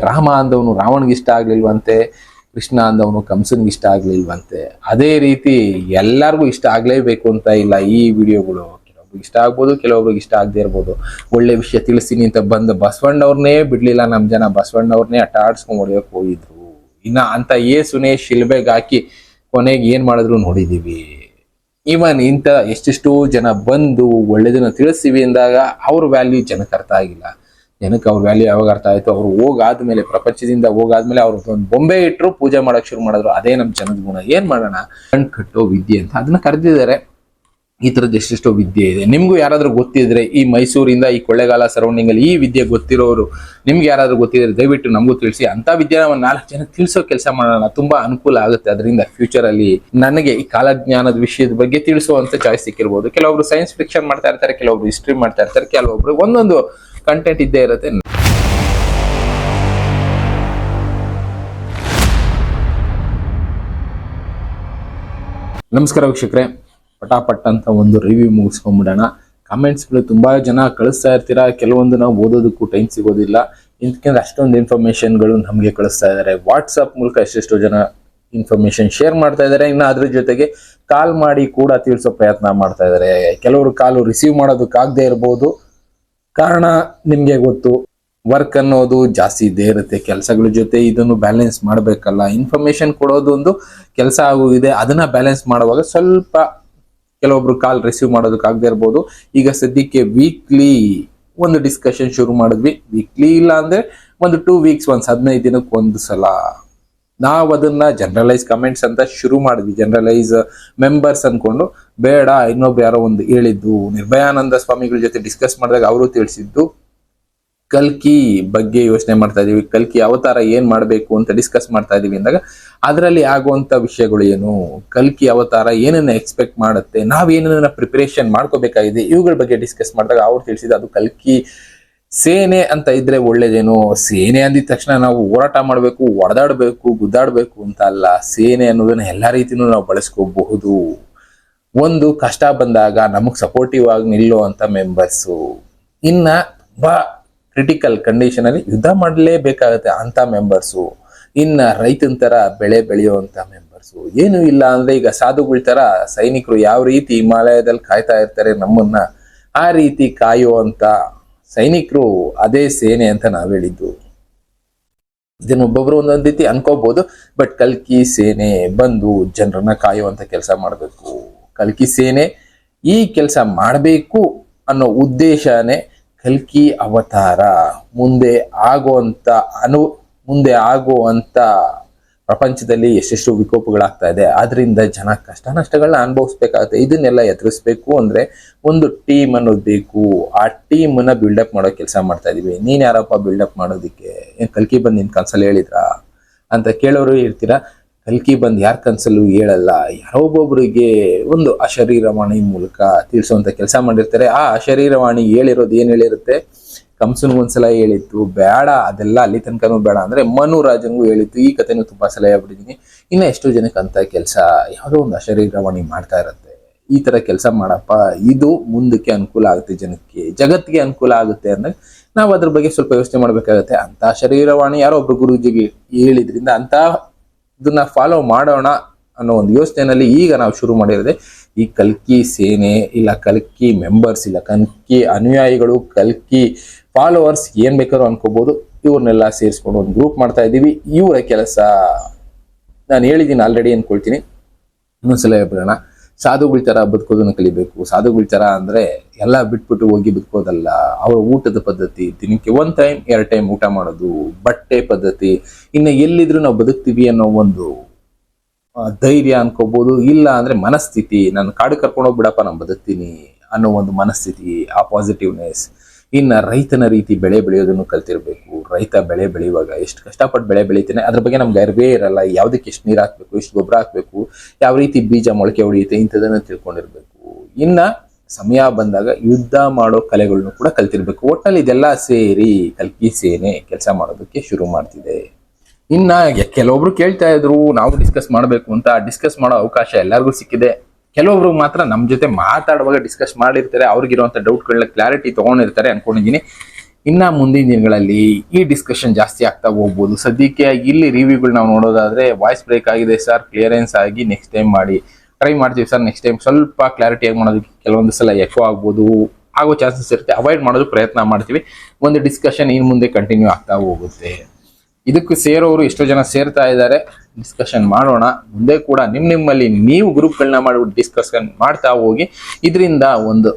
ರಾಮ ಅಂದವನು ರಾವಣಿಗೆ ಇಷ್ಟ ಆಗ್ಲಿಲ್ವಂತೆ, ಕೃಷ್ಣ ಅಂದವನು ಕಂಸನ್ಗೆ ಇಷ್ಟ ಆಗ್ಲಿಲ್ವಂತೆ. ಅದೇ ರೀತಿ ಎಲ್ಲರಿಗೂ ಇಷ್ಟ ಆಗ್ಲೇಬೇಕು ಅಂತ ಇಲ್ಲ ಈ ವಿಡಿಯೋಗಳು. ಕೆಲವೊಬ್ರಿಗೆ ಇಷ್ಟ ಆಗ್ಬೋದು, ಕೆಲವೊಬ್ರಿಗೆ ಇಷ್ಟ ಆಗದೆ ಇರ್ಬೋದು. ಒಳ್ಳೆ ವಿಷಯ ತಿಳಿಸ್ತೀನಿ ಅಂತ ಬಂದು ಬಸವಣ್ಣವ್ರನ್ನೇ ಬಿಡ್ಲಿಲ್ಲ ನಮ್ಮ ಜನ. ಬಸವಣ್ಣವ್ರನ್ನೇ ಅಟ್ಟ ಆಡ್ಸ್ಕೊಂಡ್ ಹೊಡಿಯೋಕೆ ಹೋಗಿದ್ರು. ಇನ್ನ ಅಂತ ಏಸುನೇ ಶಿಲ್ಬೆಗೆ ಹಾಕಿ ಕೊನೆಗೆ ಏನ್ ಮಾಡಿದ್ರು ನೋಡಿದೀವಿ. ಇವನ್ ಇಂಥ ಎಷ್ಟೆಷ್ಟೋ ಜನ ಬಂದು ಒಳ್ಳೇದನ್ನ ತಿಳಿಸ್ತೀವಿ ಅಂದಾಗ ಅವ್ರ ವ್ಯಾಲ್ಯೂ ಜನಕ್ಕೆ ಅರ್ಥ ಆಗಿಲ್ಲ. ಜನಕ್ಕೆ ಅವ್ರ ವ್ಯಾಲ್ಯೂ ಯಾವಾಗ ಅರ್ಥ ಆಯ್ತು? ಅವ್ರು ಹೋಗಾದ್ಮೇಲೆ, ಪ್ರಪಂಚದಿಂದ ಹೋಗಾದ್ಮೇಲೆ ಅವ್ರ ಒಂದು ಬೊಂಬೆ ಇಟ್ಟರು ಪೂಜೆ ಮಾಡೋಕೆ ಶುರು ಮಾಡಿದ್ರು. ಅದೇ ನಮ್ಮ ಜನದ ಗುಣ. ಏನು ಮಾಡೋಣ? ಕಣ್ ಕಟ್ಟೋ ವಿದ್ಯೆ ಅಂತ ಅದನ್ನ ಕರೆದಿದ್ದಾರೆ. ಈ ಥರದ್ದು ಎಷ್ಟೆಷ್ಟೋ ವಿದ್ಯೆ ಇದೆ. ನಿಮಗೂ ಯಾರಾದರೂ ಗೊತ್ತಿದ್ರೆ ಈ ಮೈಸೂರಿಂದ, ಈ ಕೊಳ್ಳೆಗಾಲ ಸರೌಂಡಿಂಗಲ್ಲಿ ಈ ವಿದ್ಯೆ ಗೊತ್ತಿರೋರು ನಿಮ್ಗೆ ಯಾರಾದರೂ ಗೊತ್ತಿದ್ರೆ ದಯವಿಟ್ಟು ನಮಗೂ ತಿಳಿಸಿ. ಅಂತ ವಿದ್ಯೆ ಒಂದ್ ನಾಲ್ಕು ಜನ ತಿಳಿಸೋ ಕೆಲಸ ಮಾಡೋಣ. ತುಂಬಾ ಅನುಕೂಲ ಆಗುತ್ತೆ. ಅದರಿಂದ ಫ್ಯೂಚರ್ ಅಲ್ಲಿ ನನಗೆ ಈ ಕಾಲಜ್ಞಾನದ ವಿಷಯದ ಬಗ್ಗೆ ತಿಳಿಸುವಂಥ ಚಾಯ್ಸ್ ಸಿಕ್ಕಿರ್ಬೋದು. ಕೆಲವೊಬ್ರು ಸೈನ್ಸ್ ಫಿಕ್ಷನ್ ಮಾಡ್ತಾ ಇರ್ತಾರೆ, ಕೆಲವೊಬ್ರು ಹಿಸ್ಟ್ರಿ ಮಾಡ್ತಾ ಇರ್ತಾರೆ, ಕೆಲವೊಬ್ರು ಒಂದೊಂದು ಕಂಟೆಂಟ್ ಇದ್ದೇ ಇರುತ್ತೆ. ನಮಸ್ಕಾರ ವೀಕ್ಷಕರೇ. ಪಟಾಪಟ್ ಅಂತ ಒಂದು ರಿವ್ಯೂ ಮುಗಿಸ್ಕೊಂಡ್ಬಿಡೋಣ ಕಾಮೆಂಟ್ಸ್ಗಳು ತುಂಬಾ ಜನ ಕಳಿಸ್ತಾ ಇರ್ತೀರಾ? ಕೆಲವೊಂದು ನಾವು ಓದೋದಕ್ಕೂ ಟೈಮ್ ಸಿಗೋದಿಲ್ಲ. ಯಾಕಂದ್ರೆ ಅಷ್ಟೊಂದು ಇನ್ಫಾರ್ಮೇಶನ್ಗಳು ನಮಗೆ ಕಳಿಸ್ತಾ ಇದ್ದಾರೆ ವಾಟ್ಸಪ್ ಮೂಲಕ ಎಷ್ಟೆಷ್ಟೋ ಜನ ಇನ್ಫಾರ್ಮೇಶನ್ ಶೇರ್ ಮಾಡ್ತಾ ಇದ್ದಾರೆ ಇನ್ನು ಅದ್ರ ಜೊತೆಗೆ ಕಾಲ್ ಮಾಡಿ ಕೂಡ ತಿಳಿಸೋ ಪ್ರಯತ್ನ ಮಾಡ್ತಾ ಇದ್ದಾರೆ ಕೆಲವರು ಕಾಲು ರಿಸೀವ್ ಮಾಡೋದಕ್ಕಾಗದೇ ಇರ್ಬೋದು. ಕಾರಣ ನಿಮ್ಗೆ ಗೊತ್ತು ವರ್ಕ್ ಅನ್ನೋದು ಜಾಸ್ತಿ ಇದ್ದೇ ಇರುತ್ತೆ. ಕೆಲಸಗಳ ಜೊತೆ ಇದನ್ನು ಬ್ಯಾಲೆನ್ಸ್ ಮಾಡಬೇಕಲ್ಲ. ಇನ್ಫಾರ್ಮೇಶನ್ ಕೊಡೋದು ಒಂದು ಕೆಲಸ ಆಗೋಗಿದೆ. ಅದನ್ನ ಬ್ಯಾಲೆನ್ಸ್ ಮಾಡುವಾಗ ಸ್ವಲ್ಪ ಕೆಲವೊಬ್ರು ಕಾಲ್ ರಿಸೀವ್ ಮಾಡೋದಕ್ಕಾಗದೇ ಇರ್ಬೋದು. ಈಗ ಸದ್ಯಕ್ಕೆ ವೀಕ್ಲಿ ಒಂದು ಡಿಸ್ಕಷನ್ ಶುರು ಮಾಡಿದ್ವಿ. ವೀಕ್ಲಿ ಇಲ್ಲ ಅಂದ್ರೆ ಒಂದು ಟೂ ವೀಕ್ಸ್ ಒಂದ್ ಹದಿನೈದು ದಿನಕ್ಕೆ ಒಂದು ಸಲ. ನಾವು ಅದನ್ನ ಜನರಲೈಸ್ ಕಮೆಂಟ್ಸ್ ಅಂತ ಶುರು ಮಾಡಿದ್ವಿ. ಜನರಲೈಸ್ ಮೆಂಬರ್ಸ್ ಅನ್ಕೊಂಡು, ಬೇಡ, ಇನ್ನೊಬ್ರು ಯಾರೋ ಒಂದು ಹೇಳಿದ್ದು, ನಿರ್ಭಯಾನಂದ ಸ್ವಾಮಿಗಳ ಜೊತೆ ಡಿಸ್ಕಸ್ ಮಾಡಿದಾಗ ಅವರು ತಿಳಿಸಿದ್ದು, ಕಲ್ಕಿ ಬಗ್ಗೆ ಯೋಚನೆ ಮಾಡ್ತಾ ಇದೀವಿ. ಕಲ್ಕಿ ಅವತಾರ ಏನ್ ಮಾಡ್ಬೇಕು ಅಂತ ಡಿಸ್ಕಸ್ ಮಾಡ್ತಾ ಇದೀವಿ ಅಂದಾಗ, ಅದರಲ್ಲಿ ಆಗುವಂತ ವಿಷಯಗಳು ಏನು? ಕಲ್ಕಿ ಅವತಾರ ಏನನ್ನ ಎಕ್ಸ್ಪೆಕ್ಟ್ ಮಾಡುತ್ತೆ? ನಾವ್ ಏನನ್ನ ಪ್ರಿಪರೇಷನ್ ಮಾಡ್ಕೋಬೇಕಾಗಿದೆ? ಇವುಗಳ ಬಗ್ಗೆ ಡಿಸ್ಕಸ್ ಮಾಡಿದಾಗ ಅವ್ರು ತಿಳಿಸಿದ ಅದು ಕಲ್ಕಿ ಸೇನೆ ಅಂತ ಇದ್ರೆ ಒಳ್ಳೇದೇನು? ಸೇನೆ ಅಂದಿದ ತಕ್ಷಣ ನಾವು ಹೋರಾಟ ಮಾಡಬೇಕು, ಒಡೆದಾಡ್ಬೇಕು, ಗುದ್ದಾಡಬೇಕು ಅಂತ ಅಲ್ಲ. ಸೇನೆ ಅನ್ನೋದನ್ನ ಎಲ್ಲ ರೀತಿನೂ ನಾವು ಬಳಸ್ಕೋಬಹುದು. ಒಂದು ಕಷ್ಟ ಬಂದಾಗ ನಮಗ್ ಸಪೋರ್ಟಿವ್ ಆಗಿ ನಿಲ್ಲೋ ಅಂತ ಮೆಂಬರ್ಸು ಇನ್ನ ತುಂಬಾ ಕ್ರಿಟಿಕಲ್ ಕಂಡೀಷನ್ ಅಲ್ಲಿ ಯುದ್ಧ ಮಾಡಲೇಬೇಕಾಗತ್ತೆ ಅಂತ ಮೆಂಬರ್ಸು ಇನ್ನ ರೈತನ ತರ ಬೆಳೆ ಅಂತ ಮೆಂಬರ್ಸು ಏನು ಇಲ್ಲ ಅಂದ್ರೆ ಈಗ ಸಾಧುಗಳ ತರ ಸೈನಿಕರು ಯಾವ ರೀತಿ ಹಿಮಾಲಯದಲ್ಲಿ ಕಾಯ್ತಾ ಇರ್ತಾರೆ ನಮ್ಮನ್ನ, ಆ ರೀತಿ ಕಾಯುವಂತ ಸೈನಿಕರು ಅದೇ ಸೇನೆ ಅಂತ ನಾವು ಹೇಳಿದ್ದು. ಇದನ್ನ ಒಬ್ಬೊಬ್ರು ಒಂದೊಂದು ರೀತಿ ಅನ್ಕೋಬಹುದು ಬಟ್ ಕಲ್ಕಿ ಸೇನೆ ಬಂದು ಜನರನ್ನ ಕಾಯುವಂತ ಕೆಲಸ ಮಾಡಬೇಕು. ಕಲ್ಕಿ ಸೇನೆ ಈ ಕೆಲಸ ಮಾಡಬೇಕು ಅನ್ನೋ ಉದ್ದೇಶನೇ ಕಲ್ಕಿ ಅವತಾರ. ಮುಂದೆ ಆಗುವಂತ ಅನು, ಮುಂದೆ ಆಗುವಂತ ಪ್ರಪಂಚದಲ್ಲಿ ಎಷ್ಟೆಷ್ಟು ವಿಕೋಪಗಳಾಗ್ತಾ ಇದೆ. ಆದ್ರಿಂದ ಜನ ಕಷ್ಟ ನಷ್ಟಗಳನ್ನ ಅನುಭವಿಸ್ಬೇಕಾಗುತ್ತೆ. ಇದನ್ನೆಲ್ಲ ಎದುರಿಸ್ಬೇಕು ಅಂದ್ರೆ ಒಂದು ಟೀಮ್ ಅನ್ನೋದು ಬೇಕು. ಆ ಟೀಮ್ ಅನ್ನ ಬಿಲ್ಡಪ್ ಮಾಡೋ ಕೆಲಸ ಮಾಡ್ತಾ ಇದೀವಿ. ನೀನ್ ಯಾರಪ್ಪ ಬಿಲ್ಡಪ್ ಮಾಡೋದಿಕ್ಕೆ? ಏನ್ ಕಲ್ಕಿ ಬಂದ್ ನಿನ್ ಕನ್ಸಲ್ ಹೇಳಿದ್ರಾ? ಅಂತ ಕೇಳೋರು ಹೇಳ್ತೀರಾ ಕಲ್ಕಿ ಬಂದ್ ಯಾರ ಕನ್ಸಲ್ಲು ಹೇಳಲ್ಲ. ಯಾರೋ ಒಬ್ಬೊಬ್ರಿಗೆ ಒಂದು ಅಶರೀರವಾಣಿ ಮೂಲಕ ತಿಳಿಸುವಂತ ಕೆಲಸ ಮಾಡಿರ್ತಾರೆ. ಆ ಅಶರೀರವಾಣಿ ಹೇಳಿರೋದು ಏನ್ ಹೇಳಿರುತ್ತೆ? ಕಂಸನ್ ಒಂದ್ಸಲ ಹೇಳಿತ್ತು ಬೇಡ ಅದೆಲ್ಲ ಅಲ್ಲಿ ತನಕನೂ ಬೇಡ ಅಂದ್ರೆ ಮನು ರಾಜಂಗೂ ಹೇಳಿತ್ತು. ಈ ಕಥೆನೂ ತುಂಬಾ ಸಲ ಹೇಳ್ಬಿಟ್ಟಿದೀನಿ ಇನ್ನ ಎಷ್ಟೋ ಜನಕ್ಕೆ ಅಂತ ಕೆಲಸ ಯಾವುದೋ ಒಂದು ಅಶರೀರವಾಣಿ ಮಾಡ್ತಾ ಇರತ್ತೆ. ಈ ತರ ಕೆಲಸ ಮಾಡಪ್ಪ, ಇದು ಮುಂದಕ್ಕೆ ಅನುಕೂಲ ಆಗುತ್ತೆ ಜನಕ್ಕೆ, ಜಗತ್ತಿಗೆ ಅನುಕೂಲ ಆಗುತ್ತೆ ಅಂದ್ರೆ ನಾವು ಅದ್ರ ಬಗ್ಗೆ ಸ್ವಲ್ಪ ಯೋಚನೆ ಮಾಡ್ಬೇಕಾಗತ್ತೆ. ಅಂತ ಶರೀರವಾಣಿ ಯಾರೋ ಒಬ್ರು ಗುರುಜಿಗೆ ಹೇಳಿದ್ರಿಂದ ಅಂತ ಇದನ್ನ ಫಾಲೋ ಮಾಡೋಣ ಅನ್ನೋ ಒಂದು ಯೋಚನೆಯಲ್ಲಿ ಈಗ ನಾವು ಶುರು ಮಾಡಿರೋದೆ ಈ ಕಲ್ಕಿ ಸೇನೆ, ಇಲ್ಲ ಕಲ್ಕಿ ಮೆಂಬರ್ಸ್ ಇಲ್ಲ ಕಲ್ಕಿ ಅನುಯಾಯಿಗಳು, ಕಲ್ಕಿ ಫಾಲೋವರ್ಸ್ ಏನ್ ಬೇಕಾದ್ರೂ ಅನ್ಕೋಬಹುದು ಇವ್ರನ್ನೆಲ್ಲ ಸೇರಿಸ್ಕೊಂಡು ಒಂದು ಗ್ರೂಪ್ ಮಾಡ್ತಾ ಇದ್ದೀವಿ. ಇವರ ಕೆಲಸ ನಾನು ಹೇಳಿದ್ದೀನಿ ಆಲ್ರೆಡಿ ಅನ್ಕೊಳ್ತೀನಿ. ಇನ್ನೊಂದ್ಸಲ ಹೇಳ್ಬಿಡೋಣ. ಸಾಧುಗಳ ತರ ಬದುಕೋದನ್ನ ಕಲಿಬೇಕು. ಸಾಧುಗಳ ತರ ಅಂದ್ರೆ ಎಲ್ಲ ಬಿಟ್ಬಿಟ್ಟು ಹೋಗಿ ಬದುಕೋದಲ್ಲ. ಅವರ ಊಟದ ಪದ್ಧತಿ, ದಿನಕ್ಕೆ ಒಂದ್ ಟೈಮ್ ಎರಡ್ ಟೈಮ್ ಊಟ ಮಾಡೋದು, ಬಟ್ಟೆ ಪದ್ಧತಿ. ಇನ್ನು ಎಲ್ಲಿದ್ರು ನಾವು ಬದುಕ್ತೀವಿ ಅನ್ನೋ ಒಂದು ಧೈರ್ಯ ಅನ್ಕೋಬಹುದು ಇಲ್ಲ ಅಂದ್ರೆ ಮನಸ್ಥಿತಿ. ನಾನು ಕಾಡು ಕರ್ಕೊಂಡು ಹೋಗ್ಬಿಡಪ್ಪ, ನಾನು ಬದುಕ್ತೀನಿ ಅನ್ನೋ ಒಂದು ಮನಸ್ಥಿತಿ, ಆ ಪಾಸಿಟಿವ್ನೆಸ್ ಇನ್ನ ರೈತನ ರೀತಿ ಬೆಳೆ ಬೆಳೆಯೋದನ್ನು ಕಲ್ತಿರ್ಬೇಕು. ರೈತ ಬೆಳೆ ಬೆಳೆಯುವಾಗ ಎಷ್ಟು ಕಷ್ಟಪಟ್ಟು ಬೆಳೆ ಬೆಳೀತಾನೆ, ಅದ್ರ ಬಗ್ಗೆ ನಮ್ಗೆ ಅರಿವೇ ಇರಲ್ಲ. ಯಾವುದಕ್ಕೆ ಎಷ್ಟು ನೀರು ಹಾಕ್ಬೇಕು, ಎಷ್ಟು ಗೊಬ್ಬರ ಹಾಕ್ಬೇಕು, ಯಾವ ರೀತಿ ಬೀಜ ಮೊಳಕೆ ಹೊಡೆಯುತ್ತೆ ಇಂಥದನ್ನ ತಿಳ್ಕೊಂಡಿರ್ಬೇಕು. ಇನ್ನ ಸಮಯ ಬಂದಾಗ ಯುದ್ಧ ಮಾಡೋ ಕಲೆಗಳನ್ನು ಕೂಡ ಕಲ್ತಿರ್ಬೇಕು. ಒಟ್ಟಲ್ಲಿ ಇದೆಲ್ಲ ಸೇರಿ ಕಲ್ಕಿ ಸೇನೆ ಕೆಲಸ ಮಾಡೋದಕ್ಕೆ ಶುರು ಮಾಡ್ತಿದೆ. ಇನ್ನ ಕೆಲವೊಬ್ರು ಕೇಳ್ತಾ ಇದ್ರು, ನಾವು ಡಿಸ್ಕಸ್ ಮಾಡಬೇಕು ಅಂತ. ಡಿಸ್ಕಸ್ ಮಾಡೋ ಅವಕಾಶ ಎಲ್ಲರಿಗೂ ಸಿಕ್ಕಿದೆ. ಕೆಲವೊಬ್ರು ಮಾತ್ರ ನಮ್ಮ ಜೊತೆ ಮಾತಾಡುವಾಗ ಡಿಸ್ಕಸ್ ಮಾಡಿರ್ತಾರೆ, ಅವ್ರಿಗಿರುವಂತ ಡೌಟ್ಗಳನ್ನ ಕ್ಲಾರಿಟಿ ತಗೊಂಡಿರ್ತಾರೆ ಅನ್ಕೊಂಡಿದ್ದೀನಿ. ಇನ್ನ ಮುಂದಿನ ದಿನಗಳಲ್ಲಿ ಈ ಡಿಸ್ಕಷನ್ ಜಾಸ್ತಿ ಆಗ್ತಾ ಹೋಗ್ಬೋದು. ಸದ್ಯಕ್ಕೆ ಇಲ್ಲಿ ರಿವ್ಯೂಗಳು ನಾವು ನೋಡೋದಾದ್ರೆ ವಾಯ್ಸ್ ಬ್ರೇಕ್ ಆಗಿದೆ ಸರ್ ಕ್ಲಿಯರೆನ್ಸ್ ಆಗಿ ನೆಕ್ಸ್ಟ್ ಟೈಮ್ ಮಾಡಿ. ಟ್ರೈ ಮಾಡ್ತೀವಿ ಸರ್ ನೆಕ್ಸ್ಟ್ ಟೈಮ್ ಸ್ವಲ್ಪ ಕ್ಲಾರಿಟಿಯಾಗಿ ಮಾಡೋದಕ್ಕೆ ಕೆಲವೊಂದು ಸಲ ಎಕೋ ಆಗ್ಬೋದು. ಆಗೋ ಚಾನ್ಸಸ್ ಇರುತ್ತೆ. ಅವಾಯ್ಡ್ ಮಾಡೋದು ಪ್ರಯತ್ನ ಮಾಡ್ತೀವಿ. ಒಂದು ಡಿಸ್ಕಷನ್ ಇನ್ನು ಮುಂದೆ ಕಂಟಿನ್ಯೂ ಆಗ್ತಾ ಹೋಗುತ್ತೆ. ಇದಕ್ಕೆ ಸೇರೋರು ಎಷ್ಟೋ ಜನ ಸೇರ್ತಾ ಇದ್ದಾರೆ. ಡಿಸ್ಕಷನ್ ಮಾಡೋಣ. ಮುಂದೆ ಕೂಡ ನಿಮ್ ನಿಮ್ಮಲ್ಲಿ ನೀವು ಗ್ರೂಪ್ಗಳನ್ನ ಮಾಡಿಬಿಟ್ಟು ಡಿಸ್ಕಷನ್ ಮಾಡ್ತಾ ಹೋಗಿ, ಇದರಿಂದ ಒಂದು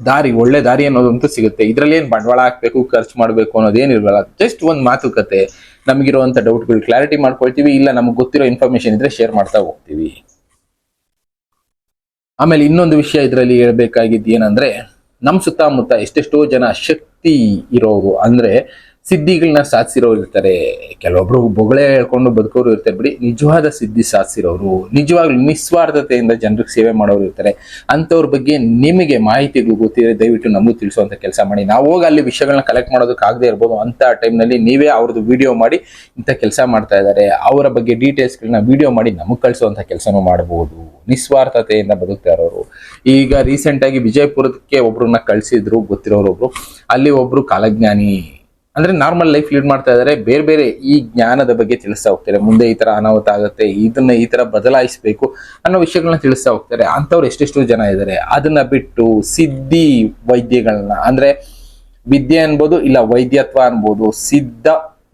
ದಾರಿ, ಒಳ್ಳೆ ದಾರಿ ಅನ್ನೋದಂತೂ ಸಿಗುತ್ತೆ. ಇದರಲ್ಲಿ ಏನು ಬಂಡವಾಳ ಹಾಕ್ಬೇಕು, ಖರ್ಚು ಮಾಡಬೇಕು ಅನ್ನೋದೇನಿರಲ್ಲ ಜಸ್ಟ್ ಒಂದು ಮಾತುಕತೆ. ನಮಗಿರುವಂಥ ಡೌಟ್ಗಳು ಕ್ಲಾರಿಟಿ ಮಾಡ್ಕೊಳ್ತೀವಿ, ಇಲ್ಲ ನಮ್ಗೆ ಗೊತ್ತಿರೋ ಇನ್ಫಾರ್ಮೇಶನ್ ಇದ್ರೆ ಶೇರ್ ಮಾಡ್ತಾ ಹೋಗ್ತೀವಿ. ಆಮೇಲೆ ಇನ್ನೊಂದು ವಿಷಯ ಇದರಲ್ಲಿ ಹೇಳ್ಬೇಕಾಗಿದ್ದು ಏನಂದ್ರೆ, ನಮ್ ಸುತ್ತಮುತ್ತ ಎಷ್ಟೆಷ್ಟೋ ಜನ ಶಕ್ತಿ ಇರೋರು ಅಂದ್ರೆ ಸಿದ್ಧಿಗಳನ್ನ ಸಾಧಿಸಿರೋರು ಇರ್ತಾರೆ. ಕೆಲವೊಬ್ರು ಬೊಗಳೆ ಹೇಳ್ಕೊಂಡು ಬದುಕೋರು ಇರ್ತಾರೆ ಬಿಡಿ. ನಿಜವಾದ ಸಿದ್ಧಿ ಸಾಧಿಸಿರೋರು, ನಿಜವಾಗ್ಲೂ ನಿಸ್ವಾರ್ಥತೆಯಿಂದ ಜನರಿಗೆ ಸೇವೆ ಮಾಡೋರು ಇರ್ತಾರೆ. ಅಂಥವ್ರ ಬಗ್ಗೆ ನಿಮಗೆ ಮಾಹಿತಿಗಳು ಗೊತ್ತಿದೆ ದಯವಿಟ್ಟು ನಮಗೂ ತಿಳಿಸುವಂತ ಕೆಲಸ ಮಾಡಿ. ನಾವು ಹೋಗಿ ಅಲ್ಲಿ ವಿಷಯಗಳನ್ನ ಕಲೆಕ್ಟ್ ಮಾಡೋದಕ್ಕೆ ಆಗದೆ ಇರ್ಬೋದು. ಅಂತ ಟೈಮ್ನಲ್ಲಿ ನೀವೇ ಅವ್ರದ್ದು ವಿಡಿಯೋ ಮಾಡಿ ಇಂಥ ಕೆಲಸ ಮಾಡ್ತಾ ಇದ್ದಾರೆ. ಅವರ ಬಗ್ಗೆ ಡೀಟೇಲ್ಸ್ಗಳನ್ನ ವಿಡಿಯೋ ಮಾಡಿ ನಮಗೆ ಕಳಿಸುವಂತ ಕೆಲಸನೂ ಮಾಡಬಹುದು ನಿಸ್ವಾರ್ಥತೆಯಿಂದ ಬದುಕ್ತಾ ಇರೋರು. ಈಗ ರೀಸೆಂಟ್ ಆಗಿ ವಿಜಯಪುರಕ್ಕೆ ಒಬ್ರನ್ನ ಕಳಿಸಿದ್ರು, ಗೊತ್ತಿರೋರು ಒಬ್ರು. ಅಲ್ಲಿ ಒಬ್ರು ಕಾಲಜ್ಞಾನಿ. ಅಂದ್ರೆ ನಾರ್ಮಲ್ ಲೈಫ್ ಲೀಡ್ ಮಾಡ್ತಾ ಇದ್ದಾರೆ ಬೇರೆ ಬೇರೆ ಈ ಜ್ಞಾನದ ಬಗ್ಗೆ ತಿಳಿಸ್ತಾ ಹೋಗ್ತಾರೆ. ಮುಂದೆ ಈ ತರ ಅನಾಹುತ ಆಗುತ್ತೆ, ಇದನ್ನ ಈ ತರ ಬದಲಾಯಿಸಬೇಕು ಅನ್ನೋ ವಿಷಯಗಳನ್ನ ತಿಳಿಸ್ತಾ ಹೋಗ್ತಾರೆ. ಅಂತವ್ರು ಎಷ್ಟೆಷ್ಟು ಜನ ಇದ್ದಾರೆ ಅದನ್ನ ಬಿಟ್ಟು ಸಿದ್ಧಿ ವೈದ್ಯಗಳನ್ನ ಅಂದ್ರೆ ವಿದ್ಯೆ ಅನ್ಬೋದು ಇಲ್ಲ ವೈದ್ಯತ್ವ ಅನ್ಬೋದು, ಸಿದ್ಧ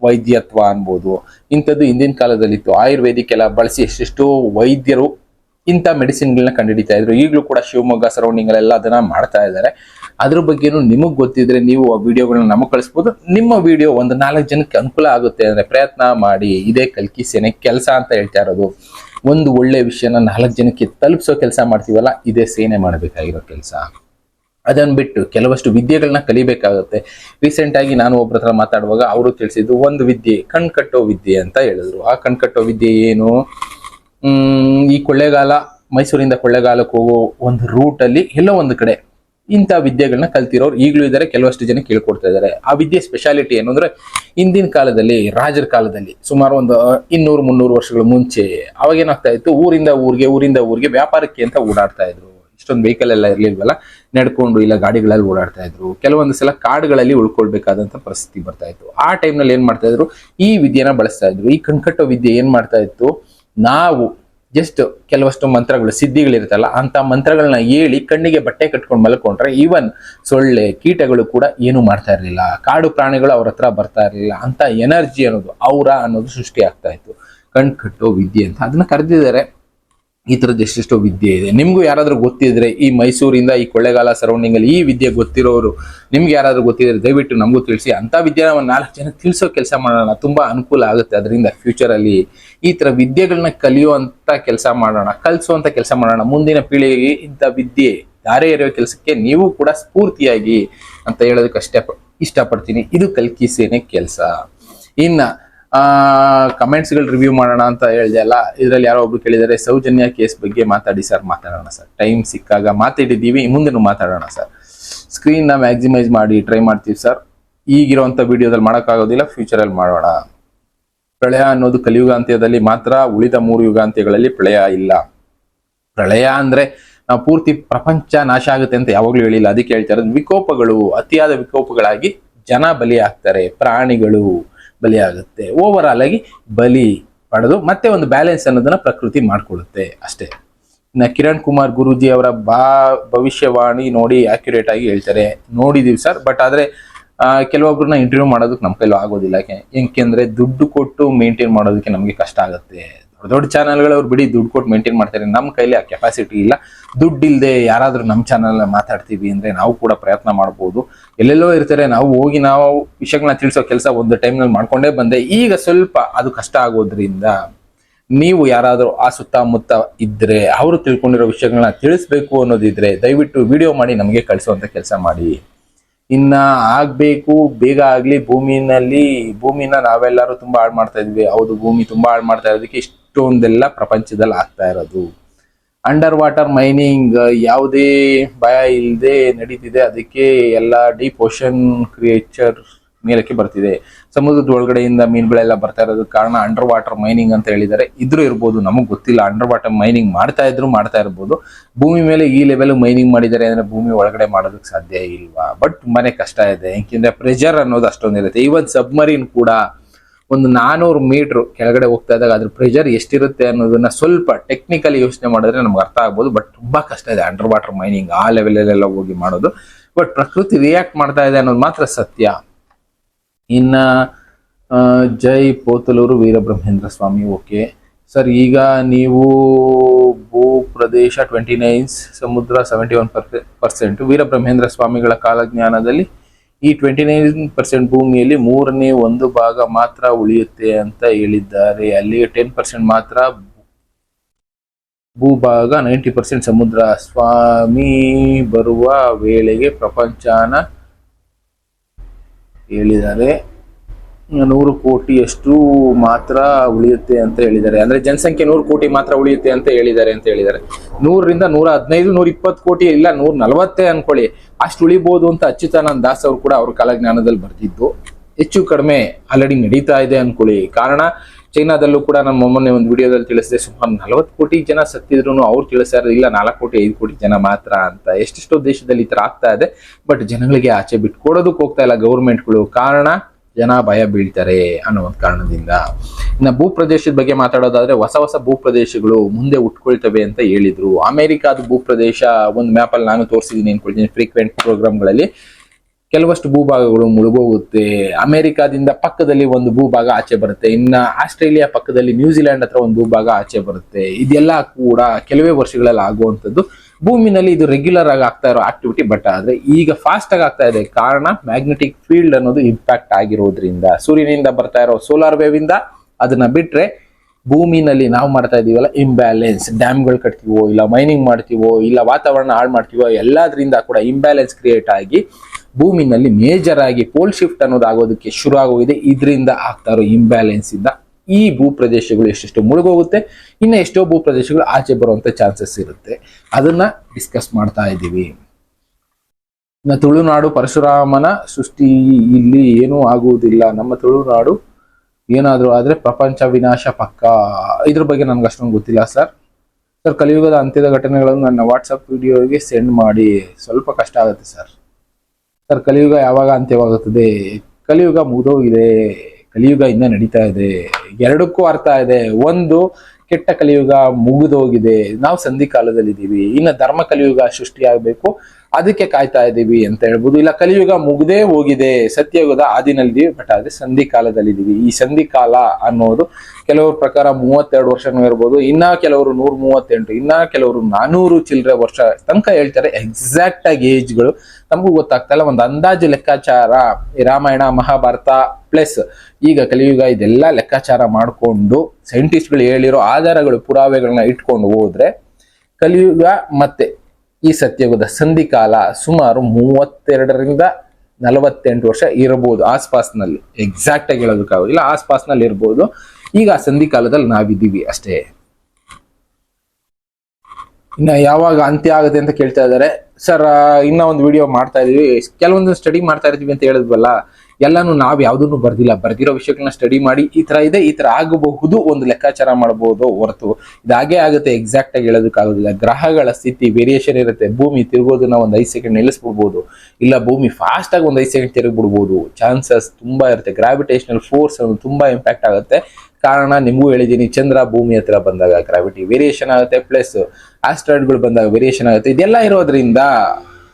ವೈದ್ಯತ್ವ ಅನ್ಬೋದು. ಇಂಥದ್ದು ಹಿಂದಿನ ಕಾಲದಲ್ಲಿತ್ತು. ಆಯುರ್ವೇದಿಕ್ ಎಲ್ಲ ಬಳಸಿ ಎಷ್ಟೆಷ್ಟೋ ವೈದ್ಯರು ಇಂಥ ಮೆಡಿಸಿನ್ಗಳನ್ನ ಕಂಡುಹಿಡಿತಾ ಇದ್ರು. ಈಗಲೂ ಕೂಡ ಶಿವಮೊಗ್ಗ ಸರೌಂಡಿಂಗ್ ಎಲ್ಲ ಅದನ್ನ ಮಾಡ್ತಾ ಇದ್ದಾರೆ ಅದ್ರ ಬಗ್ಗೆನೂ ನಿಮಗ್ ಗೊತ್ತಿದ್ರೆ ನೀವು ಆ ವಿಡಿಯೋಗಳನ್ನ ನಮಗೆ ಕಳಿಸ್ಬೋದು. ನಿಮ್ಮ ವಿಡಿಯೋ ಒಂದು ನಾಲ್ಕು ಜನಕ್ಕೆ ಅನುಕೂಲ ಆಗುತ್ತೆ ಅಂದ್ರೆ ಪ್ರಯತ್ನ ಮಾಡಿ, ಇದೇ ಕಲ್ಕಿ ಸೇನೆ ಕೆಲಸ ಅಂತ ಹೇಳ್ತಾ ಇರೋದು. ಒಂದು ಒಳ್ಳೆ ವಿಷಯನ ನಾಲ್ಕು ಜನಕ್ಕೆ ತಲುಪಿಸೋ ಕೆಲಸ ಮಾಡ್ತೀವಲ್ಲ, ಇದೇ ಸೇನೆ ಮಾಡಬೇಕಾಗಿರೋ ಕೆಲಸ. ಅದನ್ನು ಬಿಟ್ಟು ಕೆಲವಷ್ಟು ವಿದ್ಯೆಗಳನ್ನ ಕಲಿಬೇಕಾಗುತ್ತೆ. ರೀಸೆಂಟ್ ಆಗಿ ನಾನು ಒಬ್ಬರ ಹತ್ರ ಮಾತಾಡುವಾಗ ಅವರು ತಿಳಿಸಿದ್ದು ಒಂದು ವಿದ್ಯೆ ಕಣ್ ಕಟ್ಟೋ ವಿದ್ಯೆ ಅಂತ ಹೇಳಿದ್ರು. ಆ ಕಣ್ ಕಟ್ಟೋ ವಿದ್ಯೆ ಏನು? ಈ ಕೊಳ್ಳೇಗಾಲ, ಮೈಸೂರಿಂದ ಕೊಳ್ಳೇಗಾಲಕ್ಕೆ ಹೋಗೋ ಒಂದು ರೂಟ್ ಅಲ್ಲಿ ಎಲ್ಲೋ ಒಂದು ಕಡೆ ಇಂಥ ವಿದ್ಯೆಗಳನ್ನ ಕಲ್ತಿರೋರು ಈಗಲೂ ಇದ್ದಾರೆ, ಕೆಲವಷ್ಟು ಜನ ಕೇಳ್ಕೊಡ್ತಾ ಇದ್ದಾರೆ. ಆ ವಿದ್ಯೆ ಸ್ಪೆಷಾಲಿಟಿ ಏನು ಅಂದ್ರೆ ಹಿಂದಿನ ಕಾಲದಲ್ಲಿ, ರಾಜರ ಕಾಲದಲ್ಲಿ, ಸುಮಾರು ಒಂದು ಇನ್ನೂರು, ಮುನ್ನೂರು ವರ್ಷಗಳ ಮುಂಚೆ ಅವಾಗ ಏನಾಗ್ತಾ ಇತ್ತು, ಊರಿಂದ ಊರಿಗೆ ಊರಿಂದ ಊರಿಗೆ ವ್ಯಾಪಾರಕ್ಕೆ ಅಂತ ಓಡಾಡ್ತಾ ಇದ್ರು. ಇಷ್ಟೊಂದು ವೆಹಿಕಲ್ ಎಲ್ಲ ಇರ್ಲಿಲ್ವಲ್ಲ, ನಡ್ಕೊಂಡು ಇಲ್ಲ ಗಾಡಿಗಳಲ್ಲಿ ಓಡಾಡ್ತಾ ಇದ್ರು. ಕೆಲವೊಂದು ಸಲ ಕಾಡುಗಳಲ್ಲಿ ಉಳ್ಕೊಳ್ಬೇಕಾದಂತ ಪರಿಸ್ಥಿತಿ ಬರ್ತಾ ಇತ್ತು. ಆ ಟೈಮ್ನಲ್ಲಿ ಏನ್ ಮಾಡ್ತಾ ಇದ್ರು? ಈ ವಿದ್ಯೆನ ಬಳಸ್ತಾ ಇದ್ರು. ಈ ಕಣ್ಕಟ್ಟೋ ವಿದ್ಯೆ ಏನ್ ಮಾಡ್ತಾ ಇತ್ತು? ನಾವು ಜಸ್ಟ್ ಕೆಲವಷ್ಟು ಮಂತ್ರಗಳು, ಸಿದ್ಧಿಗಳಿರುತ್ತಲ್ಲ, ಅಂತ ಮಂತ್ರಗಳನ್ನ ಹೇಳಿ ಕಣ್ಣಿಗೆ ಬಟ್ಟೆ ಕಟ್ಕೊಂಡು ಮಲ್ಕೊಂಡ್ರೆ ಈವನ್ ಸೊಳ್ಳೆ, ಕೀಟಗಳು ಕೂಡ ಏನು ಮಾಡ್ತಾ ಇರಲಿಲ್ಲ. ಕಾಡು ಪ್ರಾಣಿಗಳು ಅವ್ರ ಹತ್ರ ಬರ್ತಾ ಇರಲಿಲ್ಲ ಅಂತ ಎನರ್ಜಿ ಅನ್ನೋದು ಔರ ಅನ್ನೋದು ಸೃಷ್ಟಿ ಆಗ್ತಾ ಇತ್ತು. ಕಣ್ ಕಟ್ಟೋ ವಿದ್ಯೆ ಅಂತ. ಅದನ್ನ ಕರೆದಿದ್ದಾರೆ. ಈ ಥರದ್ದು ಎಷ್ಟೆಷ್ಟೋ ವಿದ್ಯೆ ಇದೆ. ನಿಮಗೂ ಯಾರಾದರೂ ಗೊತ್ತಿದ್ರೆ ಈ ಮೈಸೂರಿಂದ ಈ ಕೊಳ್ಳೇಗಾಲ ಸರೌಂಡಿಂಗಲ್ಲಿ ಈ ವಿದ್ಯೆ ಗೊತ್ತಿರೋರು ನಿಮ್ಗೆ ಯಾರಾದ್ರೂ ಗೊತ್ತಿದ್ರೆ ದಯವಿಟ್ಟು ನಮಗೂ ತಿಳಿಸಿ. ಅಂತ ವಿದ್ಯೆ ನಾವು ನಾಲ್ಕು ಜನ ತಿಳಿಸೋ ಕೆಲಸ ಮಾಡೋಣ. ತುಂಬಾ ಅನುಕೂಲ ಆಗುತ್ತೆ. ಅದರಿಂದ ಫ್ಯೂಚರ್ ಅಲ್ಲಿ ಈ ತರ ವಿದ್ಯೆಗಳನ್ನ ಕಲಿಯುವಂಥ ಕೆಲಸ ಮಾಡೋಣ, ಕಲಿಸುವಂತ ಕೆಲಸ ಮಾಡೋಣ. ಮುಂದಿನ ಪೀಳಿಗೆಗೆ ಇಂಥ ವಿದ್ಯೆ ಯಾರೇ ಇರೋ ಕೆಲಸಕ್ಕೆ ನೀವು ಕೂಡ ಸ್ಫೂರ್ತಿಯಾಗಿ ಅಂತ ಹೇಳೋದಕ್ಕೆ ಅಷ್ಟೇ ಇಷ್ಟಪಡ್ತೀನಿ. ಇದು ಕಲ್ಕಿಸೇನೆ ಕೆಲಸ. ಇನ್ನ ಆ ಕಮೆಂಟ್ಸ್ಗಳು ರಿವ್ಯೂ ಮಾಡೋಣ ಅಂತ ಹೇಳಿದೆ ಅಲ್ಲ, ಇದರಲ್ಲಿ ಯಾರೋ ಒಬ್ರು ಕೇಳಿದ್ದಾರೆ, ಸೌಜನ್ಯ ಕೇಸ್ ಬಗ್ಗೆ ಮಾತಾಡಿ ಸರ್, ಮಾತಾಡೋಣ ಸರ್. ಟೈಮ್ ಸಿಕ್ಕಾಗ ಮಾತಾಡಿದ್ದೀವಿ, ಮುಂದೆನೂ ಮಾತಾಡೋಣ ಸರ್. ಸ್ಕ್ರೀನ್ನ ಮ್ಯಾಕ್ಸಿಮೈಸ್ ಮಾಡಿ ಟ್ರೈ ಮಾಡ್ತೀವಿ ಸರ್. ಈಗಿರುವಂತ ವಿಡಿಯೋದಲ್ಲಿ ಮಾಡೋಕ್ಕಾಗೋದಿಲ್ಲ ಫ್ಯೂಚರ್ ಅಲ್ಲಿ ಮಾಡೋಣ. ಪ್ರಳಯ ಅನ್ನೋದು ಕಲಿಯುಗಾಂತ್ಯದಲ್ಲಿ ಮಾತ್ರ, ಉಳಿದ ಮೂರು ಯುಗಾಂತ್ಯಗಳಲ್ಲಿ ಪ್ರಳಯ ಇಲ್ಲ. ಪ್ರಳಯ ಅಂದ್ರೆ ನಾವು ಪೂರ್ತಿ ಪ್ರಪಂಚ ನಾಶ ಆಗುತ್ತೆ ಅಂತ ಯಾವಾಗಲೂ ಹೇಳಿಲ್ಲ, ಅದಕ್ಕೆ ಹೇಳ್ತಾರೆ ವಿಕೋಪಗಳು, ಅತಿಯಾದ ವಿಕೋಪಗಳಾಗಿ ಜನ ಬಲಿಯಾಗ್ತಾರೆ, ಪ್ರಾಣಿಗಳು. ಬಲಿ ಆಗುತ್ತೆ ಓವರ್ ಆಲ್ ಆಗಿ ಬಲಿ ಪಡೆದು ಮತ್ತೆ ಒಂದು ಬ್ಯಾಲೆನ್ಸ್ ಅನ್ನೋದನ್ನ ಪ್ರಕೃತಿ ಮಾಡ್ಕೊಳ್ಳುತ್ತೆ ಅಷ್ಟೇ. ಇನ್ನ ಕಿರಣ್ ಕುಮಾರ್ ಗುರೂಜಿ ಅವರ ಬಾ, ಭವಿಷ್ಯವಾಣಿ ನೋಡಿ ಆಕ್ಯುರೇಟ್ ಆಗಿ ಹೇಳ್ತಾರೆ. ನೋಡಿದೀವಿ ಸರ್ ಬಟ್ ಆದ್ರೆ ಕೆಲವೊಬ್ರನ್ನ ಇಂಟರ್ವ್ಯೂ ಮಾಡೋದಕ್ಕೆ ನಮ್ಮ ಕೈಲೂ ಆಗೋದಿಲ್ಲ. ಯಾಕೆ ಯಾಕೆಂದ್ರೆ ದುಡ್ಡು ಕೊಟ್ಟು ಮೇಂಟೈನ್ ಮಾಡೋದಕ್ಕೆ ನಮಗೆ ಕಷ್ಟ ಆಗುತ್ತೆ. ದೊಡ್ಡ ಚಾನಲ್ಗಳು ಅವ್ರು ಬಿಡಿ ದುಡ್ಡು ಕೊಟ್ಟು ಮೇಂಟೈನ್ ಮಾಡ್ತಾರೆ. ನಮ್ಮ ಕೈಲಿ ಆ ಕೆಪಾಸಿಟಿ ಇಲ್ಲ. ದುಡ್ಡು ಇಲ್ಲದೆ ಯಾರಾದರೂ ನಮ್ಮ ಚಾನಲ್ ಮಾತಾಡ್ತೀವಿ ಅಂದ್ರೆ ನಾವು ಕೂಡ ಪ್ರಯತ್ನ ಮಾಡ್ಬೋದು. ಎಲ್ಲೆಲ್ಲೋ ಇರ್ತಾರೆ, ನಾವು ಹೋಗಿ ನಾವು ವಿಷಯಗಳನ್ನ ತಿಳಿಸೋ ಕೆಲಸ ಒಂದು ಟೈಮ್ನಲ್ಲಿ ಮಾಡ್ಕೊಂಡೇ ಬಂದೆ. ಈಗ ಸ್ವಲ್ಪ ಅದು ಕಷ್ಟ ಆಗೋದ್ರಿಂದ ನೀವು ಯಾರಾದರೂ ಆ ಸುತ್ತಮುತ್ತ ಇದ್ರೆ, ಅವರು ತಿಳ್ಕೊಂಡಿರೋ ವಿಷಯಗಳನ್ನ ತಿಳಿಸ್ಬೇಕು ಅನ್ನೋದಿದ್ರೆ ದಯವಿಟ್ಟು ವಿಡಿಯೋ ಮಾಡಿ ನಮಗೆ ಕಳಿಸುವಂಥ ಕೆಲಸ ಮಾಡಿ. ಇನ್ನ ಆಗ್ಬೇಕು, ಬೇಗ ಆಗ್ಲಿ, ಭೂಮಿನಲ್ಲಿ, ಭೂಮಿನ ನಾವೆಲ್ಲರೂ ತುಂಬಾ ಹಾಳು ಮಾಡ್ತಾ ಇದ್ವಿ. ಹೌದು, ಭೂಮಿ ತುಂಬಾ ಹಾಳು ಮಾಡ್ತಾ ಇರೋದಕ್ಕೆ ಇಷ್ಟೊಂದೆಲ್ಲ ಪ್ರಪಂಚದಲ್ಲಿ ಆಗ್ತಾ ಇರೋದು. ಅಂಡರ್ ವಾಟರ್ ಮೈನಿಂಗ್ ಯಾವುದೇ ಭಯ ಇಲ್ಲದೆ ನಡೀತಿದೆ. ಅದಕ್ಕೆ ಎಲ್ಲ ಡೀಪ್ ಓಷನ್ ಕ್ರಿಯೇಚರ್ ಮೇಲಕ್ಕೆ ಬರ್ತಿದೆ. ಸಮುದ್ರದ ಒಳಗಡೆಯಿಂದ ಮೀನುಗಳೆಲ್ಲ ಬರ್ತಾ ಇರೋದು ಕಾರಣ ಅಂಡರ್ ವಾಟರ್ ಮೈನಿಂಗ್ ಅಂತ ಹೇಳಿದ್ದಾರೆ. ಇದ್ರೂ ಇರ್ಬೋದು, ನಮಗೆ ಗೊತ್ತಿಲ್ಲ. ಅಂಡರ್ ವಾಟರ್ ಮೈನಿಂಗ್ ಮಾಡ್ತಾ ಇದ್ರು ಮಾಡ್ತಾ ಇರ್ಬೋದು. ಭೂಮಿ ಮೇಲೆ ಈ ಲೆವೆಲ್ ಮೈನಿಂಗ್ ಮಾಡಿದ್ದಾರೆ ಅಂದರೆ ಭೂಮಿ ಒಳಗಡೆ ಮಾಡೋದಕ್ಕೆ ಸಾಧ್ಯ ಇಲ್ವಾ? ಬಟ್ ತುಂಬಾನೇ ಕಷ್ಟ ಇದೆ. ಏಕೆಂದರೆ ಪ್ರೆಷರ್ ಅನ್ನೋದು ಅಷ್ಟೊಂದಿರುತ್ತೆ. ಇವತ್ತು ಸಬ್ಮರೀನ್ ಕೂಡ ಒಂದು ನಾನೂರು ಮೀಟರ್ ಕೆಳಗಡೆ ಹೋಗ್ತಾ ಇದ್ದಾಗ ಅದ್ರ ಪ್ರೆಷರ್ ಎಷ್ಟಿರುತ್ತೆ ಅನ್ನೋದನ್ನ ಸ್ವಲ್ಪ ಟೆಕ್ನಿಕಲಿ ಯೋಚನೆ ಮಾಡಿದ್ರೆ ನಮ್ಗೆ ಅರ್ಥ ಆಗ್ಬೋದು ಬಟ್ ತುಂಬಾ ಕಷ್ಟ ಇದೆ. ಅಂಡರ್ ವಾಟರ್ ಮೈನಿಂಗ್ ಆ ಲೆವೆಲ್ ಹೋಗಿ ಮಾಡೋದು. ಬಟ್ ಪ್ರಕೃತಿ ರಿಯಾಕ್ಟ್ ಮಾಡ್ತಾ ಇದೆ ಅನ್ನೋದು ಮಾತ್ರ ಸತ್ಯ. ಇನ್ನ ಜೈ ಪೋತಲೂರು ವೀರಬ್ರಹ್ಮೇಂದ್ರ ಸ್ವಾಮಿ ಓಕೆ ಸರ್ ಈಗ ನೀವು ಭೂ ಪ್ರದೇಶ ಟ್ವೆಂಟಿ ನೈನ್ಸ್ ಸಮುದ್ರ ಸೆವೆಂಟಿ ಒನ್ ಪರ್ಸೆಂಟ್ ವೀರಬ್ರಹ್ಮೇಂದ್ರ ಸ್ವಾಮಿಗಳ ಕಾಲಜ್ಞಾನದಲ್ಲಿ ಈ ಟ್ವೆಂಟಿ ನೈನ್ ಪರ್ಸೆಂಟ್ ಭೂಮಿಯಲ್ಲಿ ಮೂರನೇ ಒಂದು ಭಾಗ ಮಾತ್ರ ಉಳಿಯುತ್ತೆ ಅಂತ ಹೇಳಿದ್ದಾರೆ. ಅಲ್ಲಿ ಟೆನ್ ಪರ್ಸೆಂಟ್ ಮಾತ್ರ ಭೂಭಾಗ ನೈಂಟಿ ಪರ್ಸೆಂಟ್ ಸಮುದ್ರ. ಸ್ವಾಮಿ ಬರುವ ವೇಳೆಗೆ ಪ್ರಪಂಚನ ಹೇಳಿದ್ದಾರೆ. ನೂರು ಕೋಟಿಯಷ್ಟು ಮಾತ್ರ ಉಳಿಯುತ್ತೆ ಅಂತ ಹೇಳಿದ್ದಾರೆ. ಅಂದ್ರೆ ಜನಸಂಖ್ಯೆ ನೂರು ಕೋಟಿ ಮಾತ್ರ ಉಳಿಯುತ್ತೆ ಅಂತ ಹೇಳಿದ್ದಾರೆ ಅಂತ ಹೇಳಿದ್ದಾರೆ. ನೂರರಿಂದ ನೂರ ಹದಿನೈದು, ನೂರ ಇಪ್ಪತ್ತು ಕೋಟಿ ಇಲ್ಲ, ನೂರ ನಲವತ್ತೇ ಅನ್ಕೊಳ್ಳಿ. ಅಷ್ಟು ಉಳಿಬಹುದು ಅಂತ ಅಚ್ಯುತಾನಂದ ದಾಸ್ ಅವರು ಕೂಡ ಅವ್ರ ಕಾಲಜ್ಞಾನದಲ್ಲಿ ಬರೆದಿದ್ದು. ಹೆಚ್ಚು ಕಡಿಮೆ ಆಲ್ರೆಡಿ ನಡೀತಾ ಇದೆ ಅನ್ಕೊಳ್ಳಿ. ಕಾರಣ, ಚೈನಾದಲ್ಲೂ ಕೂಡ ನಮ್ಮ ಮೊನ್ನೆ ಒಂದು ವಿಡಿಯೋದಲ್ಲಿ ತಿಳಿಸಿದೆ, ಸುಮಾರು ನಲವತ್ತು ಕೋಟಿ ಜನ ಸತ್ತಿದ್ರು ಅವ್ರು ತಿಳಿಸ್ಯಾರ ಇಲ್ಲ, ನಾಲ್ಕು ಕೋಟಿ, ಐದು ಕೋಟಿ ಜನ ಮಾತ್ರ ಅಂತ. ಎಷ್ಟೆಷ್ಟೋ ದೇಶದಲ್ಲಿ ಈ ತರ ಆಗ್ತಾ ಇದೆ, ಬಟ್ ಜನಗಳಿಗೆ ಆಚೆ ಬಿಟ್ಕೊಡೋದಕ್ಕೆ ಹೋಗ್ತಾ ಇಲ್ಲ ಗೌರ್ಮೆಂಟ್ಗಳು. ಕಾರಣ ಜನ ಭಯ ಬೀಳ್ತಾರೆ ಅನ್ನೋ ಒಂದು ಕಾರಣದಿಂದ. ಇನ್ನು ಭೂ ಪ್ರದೇಶದ ಬಗ್ಗೆ ಮಾತಾಡೋದಾದ್ರೆ ಹೊಸ ಹೊಸ ಭೂ ಪ್ರದೇಶಗಳು ಮುಂದೆ ಉಟ್ಕೊಳ್ತವೆ ಅಂತ ಹೇಳಿದ್ರು. ಅಮೆರಿಕಾದ ಭೂ ಪ್ರದೇಶ ಒಂದು ಮ್ಯಾಪಲ್ಲಿ ನಾನು ತೋರಿಸಿದ್ದೀನಿ ಅನ್ಕೊಳ್ತೀನಿ ಫ್ರೀಕ್ವೆಂಟ್ ಪ್ರೋಗ್ರಾಮ್ಗಳಲ್ಲಿ ಕೆಲವಷ್ಟು ಭೂಭಾಗಗಳು ಮುಳುಗೋಗುತ್ತೆ. ಅಮೆರಿಕಾದಿಂದ ಪಕ್ಕದಲ್ಲಿ ಒಂದು ಭೂಭಾಗ ಆಚೆ ಬರುತ್ತೆ. ಇನ್ನ ಆಸ್ಟ್ರೇಲಿಯಾ ಪಕ್ಕದಲ್ಲಿ ನ್ಯೂಜಿಲೆಂಡ್ ಹತ್ರ ಒಂದು ಭೂಭಾಗ ಆಚೆ ಬರುತ್ತೆ. ಇದೆಲ್ಲ ಕೂಡ ಕೆಲವೇ ವರ್ಷಗಳಲ್ಲಿ ಆಗುವಂಥದ್ದು. ಭೂಮಿನಲ್ಲಿ ಇದು ರೆಗ್ಯುಲರ್ ಆಗಿ ಆಗ್ತಾ ಇರೋ ಆಕ್ಟಿವಿಟಿ ಬಟ್ ಆದ್ರೆ ಈಗ ಫಾಸ್ಟ್ ಆಗಿ ಆಗ್ತಾ ಇದೆ ಕಾರಣ ಮ್ಯಾಗ್ನೆಟಿಕ್ ಫೀಲ್ಡ್ ಅನ್ನೋದು ಇಂಪ್ಯಾಕ್ಟ್ ಆಗಿರೋದ್ರಿಂದ. ಸೂರ್ಯನಿಂದ ಬರ್ತಾ ಇರೋ ಸೋಲಾರ್ ವೇವ್ ಇಂದ ಅದನ್ನ ಬಿಟ್ರೆ ಭೂಮಿನಲ್ಲಿ ನಾವು ಮಾಡ್ತಾ ಇದೀವಲ್ಲ ಇಂಬ್ಯಾಲೆನ್ಸ್ ಡ್ಯಾಮ್ಗಳು ಕಟ್ತೀವೋ, ಇಲ್ಲ ಮೈನಿಂಗ್ ಮಾಡ್ತೀವೋ, ಇಲ್ಲ ವಾತಾವರಣ ಹಾಳು ಮಾಡ್ತೀವೋ ಎಲ್ಲದರಿಂದ ಕೂಡ ಇಂಬ್ಯಾಲೆನ್ಸ್ ಕ್ರಿಯೇಟ್ ಆಗಿ ಭೂಮಿನಲ್ಲಿ ಮೇಜರ್ ಆಗಿ ಪೋಲ್ ಶಿಫ್ಟ್ ಅನ್ನೋದು ಆಗೋದಕ್ಕೆ ಶುರು ಆಗೋಗಿದೆ ಇದರಿಂದ ಆಗ್ತಾ ಇರೋ ಇಂಬ್ಯಾಲೆನ್ಸ್ ಇಂದ ಈ ಭೂ ಪ್ರದೇಶಗಳು ಎಷ್ಟೆಷ್ಟು ಮುಳುಗೋಗುತ್ತೆ. ಇನ್ನು ಎಷ್ಟೋ ಭೂ ಪ್ರದೇಶಗಳು ಆಚೆ ಬರುವಂತ ಚಾನ್ಸಸ್ ಇರುತ್ತೆ. ಅದನ್ನ ಡಿಸ್ಕಸ್ ಮಾಡ್ತಾ ಇದ್ದೀವಿ. ಇನ್ನು ತುಳುನಾಡು ಪರಶುರಾಮನ ಸೃಷ್ಟಿ ಇಲ್ಲಿ ಏನೂ ಆಗುವುದಿಲ್ಲ. ನಮ್ಮ ತುಳುನಾಡು ಏನಾದರೂ ಆದರೆ ಪ್ರಪಂಚ ವಿನಾಶ ಪಕ್ಕ. ಇದ್ರ ಬಗ್ಗೆ ನನಗೆ ಅಷ್ಟೊಂದು ಗೊತ್ತಿಲ್ಲ ಸರ್. ಸರ್, ಕಲಿಯುಗದ ಅಂತ್ಯದ ಘಟನೆಗಳನ್ನು ನನ್ನ ವಾಟ್ಸಪ್ ವಿಡಿಯೋಗೆ ಸೆಂಡ್ ಮಾಡಿ. ಸ್ವಲ್ಪ ಕಷ್ಟ ಆಗುತ್ತೆ ಸರ್. ಸರ್, ಕಲಿಯುಗ ಯಾವಾಗ ಅಂತ್ಯವಾಗುತ್ತದೆ? ಕಲಿಯುಗ ಮುಗಿದೋಗಿದೆ. ಕಲಿಯುಗ ಇನ್ನ ನಡೀತಾ ಇದೆ. ಎರಡಕ್ಕೂ ಅರ್ಥ ಇದೆ. ಒಂದು, ಕೆಟ್ಟ ಕಲಿಯುಗ ಮುಗಿದೋಗಿದೆ. ನಾವು ಸಂಧಿ ಕಾಲದಲ್ಲಿ ಇದ್ದೀವಿ ಇನ್ನು ಧರ್ಮ ಕಲಿಯುಗ ಸೃಷ್ಟಿಯಾಗಬೇಕು. ಅದಕ್ಕೆ ಕಾಯ್ತಾ ಇದ್ದೀವಿ ಅಂತ ಹೇಳ್ಬೋದು. ಇಲ್ಲ, ಕಲಿಯುಗ ಮುಗ್ದೇ ಹೋಗಿದೆ. ಸತ್ಯಯುಗದ ಆದಿನಲ್ಲಿದ್ದೀವಿ ಬಟ್ ಆದ್ರೆ ಸಂಧಿ ಕಾಲದಲ್ಲಿ ಇದೀವಿ ಈ ಸಂಧಿ ಕಾಲ ಅನ್ನೋದು ಕೆಲವ್ರ ಪ್ರಕಾರ ಮೂವತ್ತೆರಡು ವರ್ಷನೂ ಇರ್ಬೋದು, ಇನ್ನ ಕೆಲವರು ನೂರ ಮೂವತ್ತೆಂಟು, ಇನ್ನ ಕೆಲವರು ನಾನೂರು ಚಿಲ್ಲರೆ ವರ್ಷ ತನಕ ಹೇಳ್ತಾರೆ ಎಕ್ಸಾಕ್ಟ್ ಆಗಿ ಏಜ್ಗಳು ನಮಗೂ ಗೊತ್ತಾಗ್ತಾ ಇಲ್ಲ, ಒಂದು ಅಂದಾಜು ಲೆಕ್ಕಾಚಾರ. ರಾಮಾಯಣ, ಮಹಾಭಾರತ ಪ್ಲಸ್ ಈಗ ಕಲಿಯುಗ ಇದೆಲ್ಲ ಲೆಕ್ಕಾಚಾರ ಮಾಡಿಕೊಂಡು ಸೈಂಟಿಸ್ಟ್ಗಳು ಹೇಳಿರೋ ಆಧಾರಗಳು, ಪುರಾವೆಗಳನ್ನ ಇಟ್ಕೊಂಡು ಹೋದ್ರೆ ಕಲಿಯುಗ ಮತ್ತೆ ಈ ಸತ್ಯಯುಗದ ಸಂಧಿಕಾಲ ಸುಮಾರು ಮೂವತ್ತೆರಡರಿಂದ ನಲವತ್ತೆಂಟು ವರ್ಷ ಇರಬಹುದು ಆಸ್ಪಾಸ್ನಲ್ಲಿ. ಎಕ್ಸಾಕ್ಟ್ ಆಗಿ ಹೇಳೋದಕ್ಕಾಗೋದಿಲ್ಲ, ಆಸ್ಪಾಸ್ನಲ್ಲಿ ಇರ್ಬೋದು. ಈಗ ಆ ಸಂಧಿಕಾಲದಲ್ಲಿ ನಾವಿದ್ದೀವಿ ಅಷ್ಟೇ. ಇನ್ನ ಯಾವಾಗ ಅಂತ್ಯ ಆಗುತ್ತೆ ಅಂತ ಕೇಳ್ತಾ ಇದ್ದಾರೆ. ಸರ್ ಇನ್ನ ಒಂದು ವಿಡಿಯೋ ಮಾಡ್ತಾ ಇದೀವಿ. ಕೆಲವೊಂದು ಸ್ಟಡಿ ಮಾಡ್ತಾ ಇರ್ತೀವಿ ಅಂತ ಹೇಳಿದ್ವಲ್ಲ. ಎಲ್ಲಾನು ನಾವ್ ಯಾವ್ದನ್ನು ಬರ್ದಿಲ್ಲ. ಬರ್ದಿರೋ ವಿಷಯಗಳನ್ನ ಸ್ಟಡಿ ಮಾಡಿ ಈ ತರ ಇದೆ, ಈ ತರ ಆಗಬಹುದು ಒಂದು ಲೆಕ್ಕಾಚಾರ ಮಾಡಬಹುದು ಹೊರತು. ಇದಾಗೆ ಆಗುತ್ತೆ ಎಕ್ಸಾಕ್ಟ್ ಆಗಿ ಹೇಳೋದಕ್ಕಾಗೋದಿಲ್ಲ ಗ್ರಹಗಳ ಸ್ಥಿತಿ ವೇರಿಯೇಷನ್ ಇರುತ್ತೆ. ಭೂಮಿ ತಿರುಗೋದನ್ನ ಒಂದ್ ಐದು ಸೆಕೆಂಡ್ ನಿಲ್ಲಿಸ್ಬಿಡ್ಬೋದು. ಇಲ್ಲ, ಭೂಮಿ ಫಾಸ್ಟ್ ಆಗಿ ಒಂದ್ ಐದು ಸೆಕೆಂಡ್ ತಿರುಗ್ಬಿಡ್ಬೋದು. ಚಾನ್ಸಸ್ ತುಂಬಾ ಇರುತ್ತೆ. ಗ್ರಾವಿಟೇಷನಲ್ ಫೋರ್ಸ್ ಅನ್ನೋದು ತುಂಬಾ ಇಂಪ್ಯಾಕ್ಟ್ ಆಗುತ್ತೆ. ಕಾರಣ ನಿಮಗೂ ಹೇಳಿದ್ದೀನಿ ಚಂದ್ರ ಭೂಮಿ ಹತ್ರ ಬಂದಾಗ ಗ್ರಾವಿಟಿ ವೇರಿಯೇಷನ್ ಆಗುತ್ತೆ ಪ್ಲಸ್ ಆಸ್ಟ್ರಾಯ್ಡ್ಗಳು ಬಂದಾಗ ವೇರಿಯೇಷನ್ ಆಗುತ್ತೆ. ಇದೆಲ್ಲ ಇರೋದ್ರಿಂದ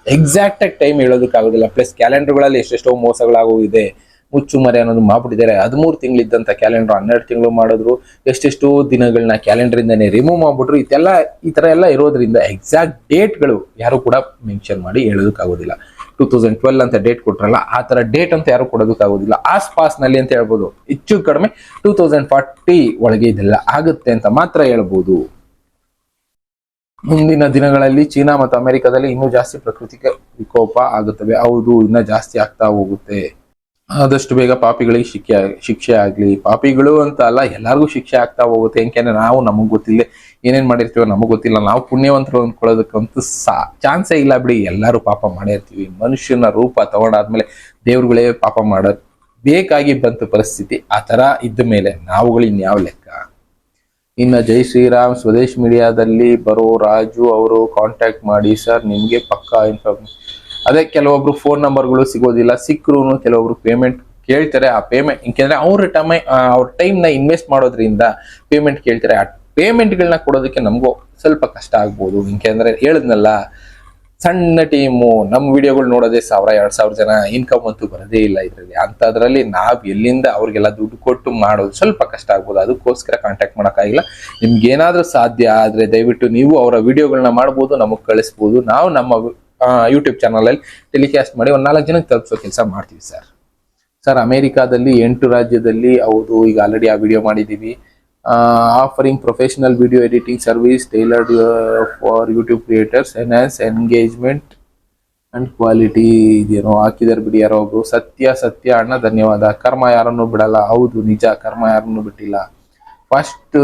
ಎಕ್ಸಾಕ್ಟ್ ಆಗಿ ಟೈಮ್ ಹೇಳೋದಕ್ಕಾಗೋದಿಲ್ಲ. ಪ್ಲಸ್ ಕ್ಯಾಲೆಂಡರ್ಗಳಲ್ಲಿ ಎಷ್ಟೆಷ್ಟೋ ಮೋಸಗಳಾಗೋಗಿದೆ. ಮುಚ್ಚು ಮರೆ ಅನ್ನೋದು ಮಾಡ್ಬಿಟ್ಟಿದ್ದಾರೆ. ಹದಿಮೂರು ತಿಂಗಳಿದ್ದಂಥ ಕ್ಯಾಲೆಂಡರ್ ಹನ್ನೆರಡು ತಿಂಗಳು ಮಾಡಿದ್ರು. ಎಷ್ಟೆಷ್ಟೋ ದಿನಗಳನ್ನ ಕ್ಯಾಲೆಂಡರ್ ಇಂದಾನೆ ರಿಮೂವ್ ಮಾಡಿಬಿಟ್ರು. ಇದೆಲ್ಲ, ಈ ಥರ ಎಲ್ಲ ಇರೋದ್ರಿಂದ ಎಕ್ಸಾಕ್ಟ್ ಡೇಟ್ಗಳು ಯಾರು ಕೂಡ ಮೆನ್ಷನ್ ಮಾಡಿ ಹೇಳೋದಕ್ಕಾಗೋದಿಲ್ಲ. ಟೂ ತೌಸಂಡ್ ಟ್ವೆಲ್ ಅಂತ ಡೇಟ್ ಕೊಟ್ರಲ್ಲ, ಆ ಥರ ಡೇಟ್ ಅಂತ ಯಾರು ಕೊಡೋದಕ್ಕಾಗೋದಿಲ್ಲ. ಆಸ್ನಲ್ಲಿ ಅಂತ ಹೇಳ್ಬೋದು. ಹೆಚ್ಚು ಕಡಿಮೆ ಟೂ ತೌಸಂಡ್ ಫಾರ್ಟಿ ಒಳಗೆ ಇದೆಲ್ಲ ಆಗುತ್ತೆ ಅಂತ ಮಾತ್ರ ಹೇಳ್ಬೋದು. ಮುಂದಿನ ದಿನಗಳಲ್ಲಿ ಚೀನಾ ಮತ್ತು ಅಮೆರಿಕದಲ್ಲಿ ಇನ್ನೂ ಜಾಸ್ತಿ ಪ್ರಕೃತಿಕ ವಿಕೋಪ ಆಗುತ್ತವೆ. ಹೌದು, ಇನ್ನ ಜಾಸ್ತಿ ಆಗ್ತಾ ಹೋಗುತ್ತೆ. ಆದಷ್ಟು ಬೇಗ ಪಾಪಿಗಳಿಗೆ ಶಿಕ್ಷೆ ಶಿಕ್ಷೆ ಆಗಲಿ. ಪಾಪಿಗಳು ಅಂತ ಅಲ್ಲ, ಎಲ್ಲರಿಗೂ ಶಿಕ್ಷೆ ಆಗ್ತಾ ಹೋಗುತ್ತೆ. ಯಾಕೆಂದ್ರೆ ನಾವು ನಮಗ್ ಗೊತ್ತಿಲ್ಲ, ಏನೇನ್ ಮಾಡಿರ್ತೀವೋ ನಮಗ್ ಗೊತ್ತಿಲ್ಲ. ನಾವು ಪುಣ್ಯವಂತರು ಅಂದ್ಕೊಳ್ಳೋದಕ್ಕಂತೂ ಸಾ, ಚಾನ್ಸೇ ಇಲ್ಲ ಬಿಡಿ. ಎಲ್ಲರೂ ಪಾಪ ಮಾಡಿರ್ತೀವಿ. ಮನುಷ್ಯನ ರೂಪ ತಗೊಂಡಾದ್ಮೇಲೆ ದೇವ್ರುಗಳೇ ಪಾಪ ಮಾಡ, ಬೇಕಾಗಿ ಬಂತು ಪರಿಸ್ಥಿತಿ. ಆ ಥರ ಇದ್ದ ಮೇಲೆ ನಾವುಗಳು ಇನ್ಯಾವ ಲೆಕ್ಕ? ಇನ್ನು ಜೈ ಶ್ರೀರಾಮ್, ಸ್ವದೇಶ್ ಮೀಡಿಯಾದಲ್ಲಿ ಬರೋ ರಾಜು ಅವರು ಕಾಂಟ್ಯಾಕ್ಟ್ ಮಾಡಿ ಸರ್ ನಿಮಗೆ ಪಕ್ಕಾ ಇನ್ಫಾರ್ಮೇಶನ್ ಅದೇ ಕೆಲವೊಬ್ರು ಫೋನ್ ನಂಬರ್ಗಳು ಸಿಗೋದಿಲ್ಲ ಸಿಕ್ಕರು ಕೆಲವೊಬ್ರು ಪೇಮೆಂಟ್ ಕೇಳ್ತಾರೆ. ಆ ಪೇಮೆಂಟ್ ಯಾಕೆಂದ್ರೆ ಅವ್ರ ಟೈಮ್ ಅವ್ರ ಟೈಮ್ನ ಇನ್ವೆಸ್ಟ್ ಮಾಡೋದ್ರಿಂದ ಪೇಮೆಂಟ್ ಕೇಳ್ತಾರೆ. ಆ ಪೇಮೆಂಟ್ಗಳನ್ನ ಕೊಡೋದಕ್ಕೆ ನಮಗೂ ಸ್ವಲ್ಪ ಕಷ್ಟ ಆಗ್ಬೋದು. ಯಾಕೆಂದ್ರೆ ಹೇಳಿದ್ನಲ್ಲ ಸಣ್ಣ ಟೀಮು ನಮ್ಮ ವಿಡಿಯೋಗಳು ನೋಡೋದೇ ಸಾವಿರ, ಎರಡು ಸಾವಿರ ಜನ ಇನ್ಕಮ್ ಅಂತೂ ಬರೋದೇ ಇಲ್ಲ ಇದರಲ್ಲಿ. ಅಂಥದ್ರಲ್ಲಿ ನಾವು ಎಲ್ಲಿಂದ ಅವ್ರಿಗೆಲ್ಲ ದುಡ್ಡು ಕೊಟ್ಟು ಮಾಡೋದು ಸ್ವಲ್ಪ ಕಷ್ಟ ಆಗ್ಬೋದು. ಅದಕ್ಕೋಸ್ಕರ ಕಾಂಟ್ಯಾಕ್ಟ್ ಮಾಡೋಕ್ಕಾಗಿಲ್ಲ. ನಿಮ್ಗೆ ಏನಾದರೂ ಸಾಧ್ಯ ಆದರೆ ದಯವಿಟ್ಟು ನೀವು ಅವರ ವಿಡಿಯೋಗಳನ್ನ ಮಾಡ್ಬೋದು, ನಮಗೆ ಕಳಿಸ್ಬೋದು. ನಾವು ನಮ್ಮ ಯೂಟ್ಯೂಬ್ ಚಾನಲಲ್ಲಿ ಟೆಲಿಕಾಸ್ಟ್ ಮಾಡಿ ಒಂದು ನಾಲ್ಕು ಜನಕ್ಕೆ ತಲುಪಿಸೋ ಕೆಲಸ ಮಾಡ್ತೀವಿ ಸರ್ ಸರ್ ಅಮೇರಿಕಾದಲ್ಲಿ ಎಂಟು ರಾಜ್ಯದಲ್ಲಿ ಹೌದು, ಈಗ ಆಲ್ರೆಡಿ ಆ ವಿಡಿಯೋ ಮಾಡಿದ್ದೀವಿ. Offering professional video editing service tailored for YouTube creators enhance engagement and quality ಇದೇನೋ ಹಾಕಿದಾರೆ ಬಿಡಿ ಯಾರೋ ಒಬ್ರು. ಸತ್ಯ ಸತ್ಯ, ಅಣ್ಣ, ಧನ್ಯವಾದ. ಕರ್ಮ ಯಾರನ್ನು ಬಿಡಲ್ಲ. ಹೌದು, ನಿಜ. ಕರ್ಮ ಯಾರನ್ನು ಬಿಟ್ಟಿಲ್ಲ. First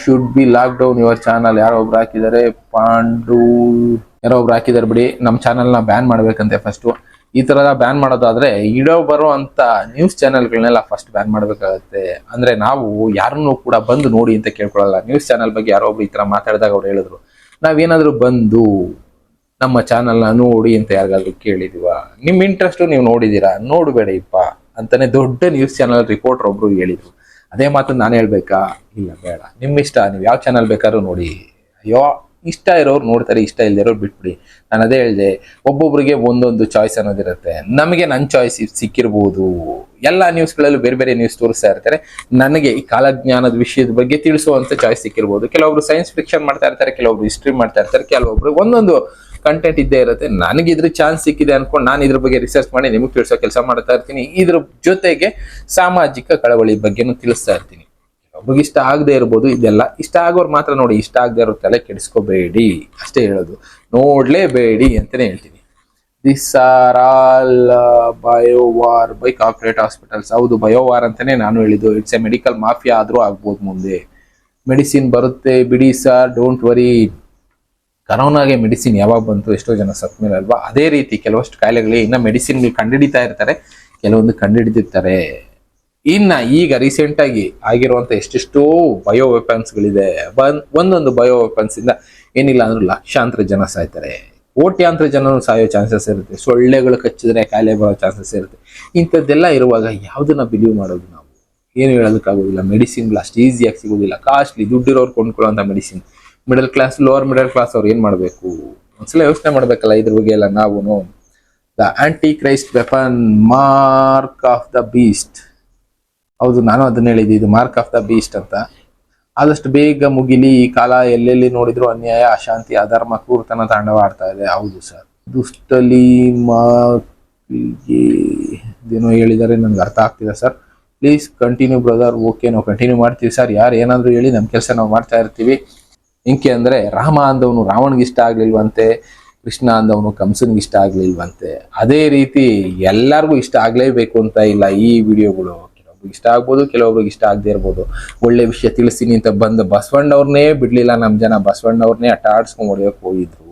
should be lockdown your channel ಯಾರೋ ಒಬ್ರು ಹಾಕಿದ್ದಾರೆ ಪಾಂಡು ಯಾರೋ ಒಬ್ರು ಹಾಕಿದ್ದಾರೆ ಬಿಡಿ. ನಮ್ಮ ಚಾನಲ್ನ ಬ್ಯಾನ್ ಮಾಡ್ಬೇಕಂತೆ ಫಸ್ಟ್ ಈ ತರ ಬ್ಯಾನ್ ಮಾಡೋದಾದ್ರೆ ಇಡೋ ಬರೋ ಅಂತ ನ್ಯೂಸ್ ಚಾನೆಲ್ಗಳನ್ನೆಲ್ಲ ಫಸ್ಟ್ ಬ್ಯಾನ್ ಮಾಡ್ಬೇಕಾಗತ್ತೆ. ಅಂದ್ರೆ ನಾವು ಯಾರನ್ನು ಕೂಡ ಬಂದು ನೋಡಿ ಅಂತ ಕೇಳ್ಕೊಳ್ಳಲ್ಲ. ನ್ಯೂಸ್ ಚಾನೆಲ್ ಬಗ್ಗೆ ಯಾರೋ ಒಬ್ರು ಈ ತರ ಮಾತಾಡಿದಾಗ ಅವ್ರು ಹೇಳಿದ್ರು, ನಾವೇನಾದ್ರೂ ಬಂದು ನಮ್ಮ ಚಾನಲ್ನ ನೋಡಿ ಅಂತ ಯಾರಿಗಾದ್ರೂ ಕೇಳಿದೀವ? ನಿಮ್ ಇಂಟ್ರೆಸ್ಟ್ ನೀವು ನೋಡಿದೀರಾ ನೋಡಬೇಡಿಪ್ಪ ಅಂತಾನೆ ದೊಡ್ಡ ನ್ಯೂಸ್ ಚಾನಲ್ ರಿಪೋರ್ಟರ್ ಒಬ್ರು ಹೇಳಿದ್ರು. ಅದೇ ಮಾತು ನಾನು ಹೇಳ್ಬೇಕಾ? ಇಲ್ಲ, ಬೇಡ. ನಿಮ್ಮಿಷ್ಟ. ನೀವು ಯಾವ ಚಾನಲ್ ಬೇಕಾದ್ರೂ ನೋಡಿ. ಅಯ್ಯೋ ಇಷ್ಟ ಇರೋರು ನೋಡ್ತಾರೆ, ಇಷ್ಟ ಇಲ್ದಿರೋರು ಬಿಟ್ಬಿಡಿ. ನಾನು ಅದೇ ಹೇಳಿದೆ, ಒಬ್ಬೊಬ್ರಿಗೆ ಒಂದೊಂದು ಚಾಯ್ಸ್ ಅನ್ನೋದಿರುತ್ತೆ ನಮಗೆ ನನ್ನ ಚಾಯ್ಸ್ ಸಿಕ್ಕಿರ್ಬೋದು. ಎಲ್ಲ ನ್ಯೂಸ್ಗಳಲ್ಲೂ ಬೇರೆ ಬೇರೆ ನ್ಯೂಸ್ ತೋರಿಸ್ತಾ ಇರ್ತಾರೆ. ನನಗೆ ಈ ಕಾಲಜ್ಞಾನದ ವಿಷಯದ ಬಗ್ಗೆ ತಿಳಿಸುವಂತ ಚಾಯ್ಸ್ ಸಿಕ್ಕಿರ್ಬೋದು. ಕೆಲವೊಬ್ರು ಸೈನ್ಸ್ ಫಿಕ್ಷನ್ ಮಾಡ್ತಾ ಇರ್ತಾರೆ, ಕೆಲವೊಬ್ರು ಹಿಸ್ಟ್ರಿ ಮಾಡ್ತಾ ಇರ್ತಾರೆ, ಕೆಲವೊಬ್ರು ಒಂದೊಂದು ಕಂಟೆಂಟ್ ಇದ್ದೇ ಇರುತ್ತೆ. ನನಗೆ ಇದ್ರ ಚಾನ್ಸ್ ಸಿಕ್ಕಿದೆ ಅನ್ಕೊಂಡು ನಾನು ಇದ್ರ ಬಗ್ಗೆ ರಿಸರ್ಚ್ ಮಾಡಿ ನಿಮಗೆ ತಿಳಿಸೋ ಕೆಲಸ ಮಾಡ್ತಾ ಇರ್ತೀನಿ. ಇದ್ರ ಜೊತೆಗೆ ಸಾಮಾಜಿಕ ಕಳವಳಿ ಬಗ್ಗೆನೂ ತಿಳಿಸ್ತಾ ಇರ್ತೀನಿ. ಒಬ್ಬರಿಗೆ ಇಷ್ಟ ಆಗದೆ ಇರ್ಬೋದು, ಇದೆಲ್ಲ ಇಷ್ಟ ಆಗೋರು ಮಾತ್ರ ನೋಡಿ, ಇಷ್ಟ ಆಗದೆ ಇರೋ ತಲೆ ಕೆಡಿಸ್ಕೋಬೇಡಿ ಅಷ್ಟೇ ಹೇಳೋದು. ನೋಡ್ಲೇಬೇಡಿ ಅಂತಾನೆ ಹೇಳ್ತೀನಿ. This are all biowar by corporate hospitals. ಹೌದು, ಬಯೋವಾರ್ ಅಂತಾನೆ ನಾನು ಹೇಳಿದ್ದು. ಇಟ್ಸ್ ಎ ಮೆಡಿಕಲ್ ಮಾಫಿಯಾ ಆದರೂ ಆಗ್ಬೋದು ಮುಂದೆ. ಮೆಡಿಸಿನ್ ಬರುತ್ತೆ, ಬಿಡಿ ಸರ್ ಡೋಂಟ್ ವರಿ ಕರೋನಾಗೆ ಮೆಡಿಸಿನ್ ಯಾವಾಗ ಬಂತು, ಎಷ್ಟೋ ಜನ ಸತ್ ಮೇಲೆ ಅಲ್ವಾ ಅದೇ ರೀತಿ ಕೆಲವಷ್ಟು ಕಾಯಿಲೆಗಳಿಗೆ ಇನ್ನ ಮೆಡಿಸಿನ್ ಕಂಡುಹಿಡಿತಾ ಇರ್ತಾರೆ, ಕೆಲವೊಂದು ಕಂಡುಹಿಡಿದಿರ್ತಾರೆ ಇನ್ನ ಈಗ ರೀಸೆಂಟ್ ಆಗಿ ಆಗಿರುವಂತ ಎಷ್ಟೆಷ್ಟೋ ಬಯೋ ಗಳಿದೆ ಬಂದ್ ಒಂದೊಂದು ಬಯೋ ವೆಪನ್ಸ್ ಇಂದ ಏನಿಲ್ಲ ಅಂದ್ರೂ ಲಕ್ಷಾಂತರ ಜನ ಸಾಯ್ತಾರೆ. ಕೋಟ್ಯಾಂತರ ಜನ ಸಾಯೋ ಚಾನ್ಸಸ್ ಇರುತ್ತೆ. ಸೊಳ್ಳೆಗಳು ಕಚ್ಚಿದ್ರೆ ಕಾಯಿಲೆ ಬರೋ ಚಾನ್ಸಸ್ ಇರುತ್ತೆ. ಇಂಥದ್ದೆಲ್ಲ ಇರುವಾಗ ಯಾವ್ದನ್ನ ಬಿಲೀವ್ ಮಾಡೋದು ನಾವು? ಏನು ಹೇಳೋದಕ್ಕಾಗೋದಿಲ್ಲ. ಮೆಡಿಸಿನ್ಗಳು ಅಷ್ಟು ಈಸಿಯಾಗಿ ಸಿಗೋದಿಲ್ಲ. ಕಾಸ್ಟ್ಲಿ ದುಡ್ಡಿರೋರು ಕೊಂಡ್ಕೊಳ್ಳೋಂಥ medicine middle class lower middle class ಅವ್ರು ಏನು ಮಾಡಬೇಕು? ಒಂದ್ಸಲ ಯೋಚನೆ ಮಾಡಬೇಕಲ್ಲ ಇದ್ರ ಬಗ್ಗೆ ಎಲ್ಲ ನಾವು the antichrist weapon mark of the beast ಹೌದು, ನಾನು ಅದನ್ನ ಹೇಳಿದ್ದೆ ಇದು ಮಾರ್ಕ್ ಆಫ್ ದ ಬೀಸ್ಟ್ ಅಂತ. ಆದಷ್ಟು ಬೇಗ ಮುಗಿಲಿ, ಈ ಕಾಲ ಎಲ್ಲೆಲ್ಲಿ ನೋಡಿದ್ರು ಅನ್ಯಾಯ, ಅಶಾಂತಿ, ಅಧರ್ಮ, ಕ್ರೂರತನ ತಾಂಡವಾಡ್ತಾ ಇದೆ. ಹೌದು ಸರ್ ದುಷ್ಟಲಿ ಮಾನೋ ಹೇಳಿದರೆ ನನ್ಗೆ ಅರ್ಥ ಆಗ್ತಿಲ್ಲ sir please continue brother okay ನಾವು ಕಂಟಿನ್ಯೂ ಮಾಡ್ತೀವಿ ಸರ್ ಯಾರು ಏನಾದರೂ ಹೇಳಿ ನಮ್ಮ ಕೆಲಸ ನಾವು ಮಾಡ್ತಾ ಇರ್ತೀವಿ. ಇಂಕೆ ಅಂದ್ರೆ ರಾಮ ಅಂದವನು ರಾವಣಿಗೆ ಇಷ್ಟ ಆಗಲಿಲ್ವಂತೆ, ಕೃಷ್ಣ ಅಂದವನು ಕಂಸನಿಗೆ ಇಷ್ಟ ಆಗ್ಲಿಲ್ವಂತೆ. ಅದೇ ರೀತಿ ಎಲ್ಲರಿಗೂ ಇಷ್ಟ ಆಗಲೇಬೇಕು ಅಂತ ಇಲ್ಲ ಈ ವಿಡಿಯೋಗಳು. ಇಷ್ಟ ಆಗ್ಬೋದು, ಕೆಲವೊಬ್ರಿಗೆ ಇಷ್ಟ ಆಗದೆ ಇರ್ಬೋದು. ಒಳ್ಳೆ ವಿಷಯ ತಿಳಿಸ್ತೀನಿ ಅಂತ ಬಂದು ಬಸವಣ್ಣವ್ರನ್ನೇ ಬಿಡ್ಲಿಲ್ಲ ನಮ್ಮ ಜನ ಬಸವಣ್ಣವ್ರನ್ನೇ ಅಟ ಆಡ್ಸ್ಕೊಂಡ್ ಹೋಗಿದ್ರು.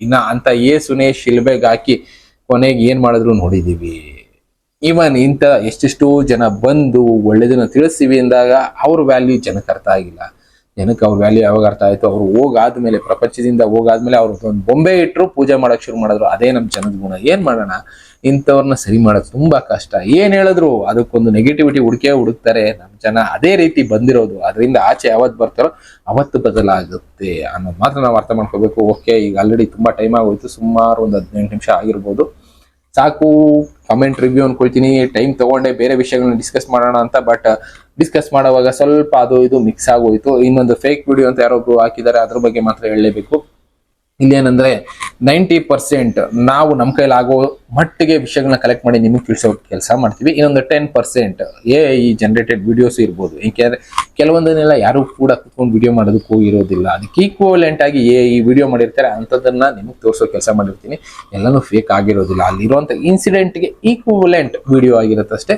ಇನ್ನ ಅಂತ ಏಸುನೇ ಶಿಲ್ಬೆಗೆ ಹಾಕಿ ಕೊನೆಗೆ ಏನ್ ಮಾಡಿದ್ರು ನೋಡಿದೀವಿ. ಇವನ್ ಇಂಥ ಎಷ್ಟೆಷ್ಟೋ ಜನ ಬಂದು ಒಳ್ಳೇದನ್ನ ತಿಳಿಸ್ತೀವಿ ಅಂದಾಗ ಅವ್ರ ವ್ಯಾಲ್ಯೂ ಜನಕ್ಕೆ ಅರ್ಥ ಆಗಿಲ್ಲ. ಜನಕ್ಕೆ ಅವ್ರ ವ್ಯಾಲ್ಯೂ ಯಾವಾಗ ಅರ್ಥ ಆಯ್ತು, ಅವ್ರು ಹೋಗಾದ್ಮೇಲೆ, ಪ್ರಪಂಚದಿಂದ ಹೋಗಾದ್ಮೇಲೆ ಅವ್ರು ಒಂದು ಬೊಂಬೆ ಇಟ್ಟರು ಪೂಜೆ ಮಾಡೋಕೆ ಶುರು ಮಾಡಿದ್ರು. ಅದೇ ನಮ್ಮ ಜನದ ಗುಣ. ಏನು ಮಾಡೋಣ? ಇಂಥವ್ರನ್ನ ಸರಿ ಮಾಡೋದು ತುಂಬಾ ಕಷ್ಟ. ಏನು ಹೇಳಿದ್ರು? ಅದಕ್ಕೊಂದು ನೆಗೆಟಿವಿಟಿ ಹುಡುಕೇ ಹುಡುಕ್ತಾರೆ. ನಮ್ಮ ಜನ ಅದೇ ರೀತಿ ಬಂದಿರೋದು. ಅದರಿಂದ ಆಚೆ ಯಾವತ್ತು ಬರ್ತಾರೋ ಅವತ್ತು ಬದಲಾಗುತ್ತೆ ಅನ್ನೋದು ಮಾತ್ರ ನಾವು ಅರ್ಥ ಮಾಡ್ಕೋಬೇಕು. ಓಕೆ ಈಗ ಆಲ್ರೆಡಿ ತುಂಬಾ ಟೈಮ್ ಆಗೋಯ್ತು. ಸುಮಾರು ಒಂದು ಹದಿನೆಂಟು ನಿಮಿಷ ಆಗಿರ್ಬೋದು. ಸಾಕು ಕಮೆಂಟ್ ರಿವ್ಯೂ ಅನ್ಕೊಳ್ತೀನಿ. ಟೈಮ್ ತಗೊಂಡೆ ಬೇರೆ ವಿಷಯಗಳನ್ನ ಡಿಸ್ಕಸ್ ಮಾಡೋಣ ಅಂತ ಬಟ್ ಡಿಸ್ಕಸ್ ಮಾಡುವಾಗ ಸ್ವಲ್ಪ ಅದು, ಇದು ಮಿಕ್ಸ್ ಆಗೋಯ್ತು. ಇನ್ನೊಂದು ಫೇಕ್ ವಿಡಿಯೋ ಅಂತ ಯಾರೊಬ್ರು ಹಾಕಿದ್ದಾರೆ, ಅದ್ರ ಬಗ್ಗೆ ಮಾತ್ರ ಹೇಳಲೇಬೇಕು. ಇಲ್ಲೇನಂದ್ರೆ ನೈಂಟಿ ಪರ್ಸೆಂಟ್ ನಾವು ನಮ್ಮ ಕೈಲಿ ಆಗೋ ಮಟ್ಟಿಗೆ ವಿಷಯಗಳನ್ನ ಕಲೆಕ್ಟ್ ಮಾಡಿ ನಿಮಗೆ ತಿಳಿಸೋ ಕೆಲಸ ಮಾಡ್ತೀವಿ. ಇನ್ನೊಂದು ten percent A I generated videos ಇರ್ಬೋದು. ಏಕೆಂದ್ರೆ ಕೆಲವೊಂದನ್ನೆಲ್ಲ ಯಾರು ಕೂಡ ಕೂತ್ಕೊಂಡು ವಿಡಿಯೋ ಮಾಡೋದಕ್ಕೆ ಹೋಗಿರೋದಿಲ್ಲ ಅದಕ್ಕೆ ಈಕ್ವಲೆಂಟ್ ಆಗಿ ಎ ಈ ವಿಡಿಯೋ ಮಾಡಿರ್ತಾರೆ. ಅಂಥದ್ದನ್ನ ನಿಮಗೆ ತೋರಿಸೋ ಕೆಲಸ ಮಾಡಿರ್ತೀನಿ. ಎಲ್ಲನೂ ಫೇಕ್ ಆಗಿರೋದಿಲ್ಲ. ಅಲ್ಲಿರುವಂಥ ಇನ್ಸಿಡೆಂಟ್ಗೆ ಈಕ್ವಲೆಂಟ್ ವಿಡಿಯೋ ಆಗಿರುತ್ತಷ್ಟೇ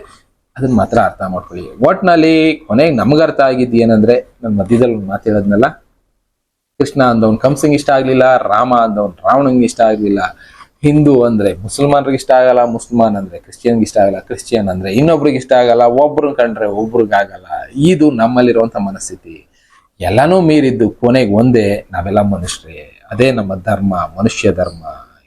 ಅದನ್ನ ಮಾತ್ರ ಅರ್ಥ ಮಾಡ್ಕೊಳ್ಳಿ. ಒಟ್ನಲ್ಲಿ ಕೊನೆಗೆ ನಮ್ಗೆ ಅರ್ಥ ಆಗಿದ್ದು ಏನಂದ್ರೆ ನನ್ನ ಮಧ್ಯದಲ್ಲಿ ಮಾತು ಕೃಷ್ಣ ಅಂದವನ್ ಕಂಸಿಂಗ್ ಇಷ್ಟ ಆಗ್ಲಿಲ್ಲ, ರಾಮ ಅಂದವನ್ ರಾವಣಂಗೆ ಇಷ್ಟ ಆಗ್ಲಿಲ್ಲ. ಹಿಂದೂ ಅಂದ್ರೆ ಮುಸಲ್ಮಾನ್ರಿಗೆ ಇಷ್ಟ ಆಗಲ್ಲ, ಮುಸಲ್ಮಾನ್ ಅಂದ್ರೆ ಕ್ರಿಶ್ಚಿಯನ್ಗೆ ಇಷ್ಟ ಆಗಲ್ಲ, ಕ್ರಿಶ್ಚಿಯನ್ ಅಂದ್ರೆ ಇನ್ನೊಬ್ರಿಗೆ ಇಷ್ಟ ಆಗಲ್ಲ ಒಬ್ರು ಕಂಡ್ರೆ ಒಬ್ರಿಗಾಗಲ್ಲ ಇದು ನಮ್ಮಲ್ಲಿರುವಂತ ಮನಸ್ಥಿತಿ. ಎಲ್ಲಾನು ಮೀರಿದ್ದು ಕೊನೆಗೆ ಒಂದೇ, ನಾವೆಲ್ಲ ಮನುಷ್ಯರೇ. ಅದೇ ನಮ್ಮ ಧರ್ಮ, ಮನುಷ್ಯ ಧರ್ಮ.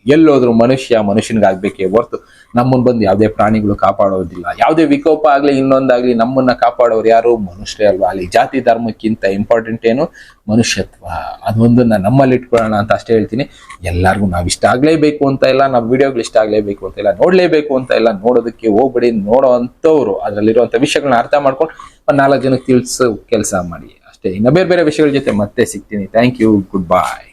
ಎಲ್ಲೋದ್ರು ಮನುಷ್ಯ ಮನುಷ್ಯನಿಗಾಗ್ಬೇಕೇ ಹೊರ್ತು ನಮ್ಮನ್ನು ಬಂದು ಯಾವುದೇ ಪ್ರಾಣಿಗಳು ಕಾಪಾಡೋದಿಲ್ಲ. ಯಾವುದೇ ವಿಕೋಪ ಆಗಲಿ ಇನ್ನೊಂದಾಗ್ಲಿ ನಮ್ಮನ್ನ ಕಾಪಾಡೋರು ಯಾರು? ಮನುಷ್ಯರೇ ಅಲ್ವಾ? ಅಲ್ಲಿ ಜಾತಿ ಧರ್ಮಕ್ಕಿಂತ ಇಂಪಾರ್ಟೆಂಟ್ ಏನು? ಮನುಷ್ಯತ್ವ. ಅದೊಂದನ್ನ ನಮ್ಮಲ್ಲಿ ಇಟ್ಕೊಳ್ಳೋಣ ಅಂತ ಅಷ್ಟೇ ಹೇಳ್ತೀನಿ. ಎಲ್ಲರಿಗೂ ನಾವು ಇಷ್ಟ ಆಗಲೇಬೇಕು ಅಂತ ಇಲ್ಲ, ನಾವು ವಿಡಿಯೋಗಳು ಇಷ್ಟ ಆಗಲೇಬೇಕು ಅಂತ ಇಲ್ಲ, ನೋಡಲೇಬೇಕು ಅಂತ ಇಲ್ಲ, ನೋಡೋದಕ್ಕೆ ಹೋಗ್ಬೇಡಿ, ನೋಡೋ ಅಂಥವ್ರು. ಅದರಲ್ಲಿರುವಂಥ ವಿಷಯಗಳನ್ನ ಅರ್ಥ ಮಾಡ್ಕೊಂಡು ನಾಲ್ಕು ಜನಕ್ಕೆ ತಿಳಿಸೋ, ಕೆಲಸ ಮಾಡಿ. ಅಷ್ಟೇ. ಇನ್ನು ಬೇರೆ ಬೇರೆ ವಿಷಯಗಳ ಜೊತೆ ಮತ್ತೆ ಸಿಗ್ತೀನಿ. Thank you good bye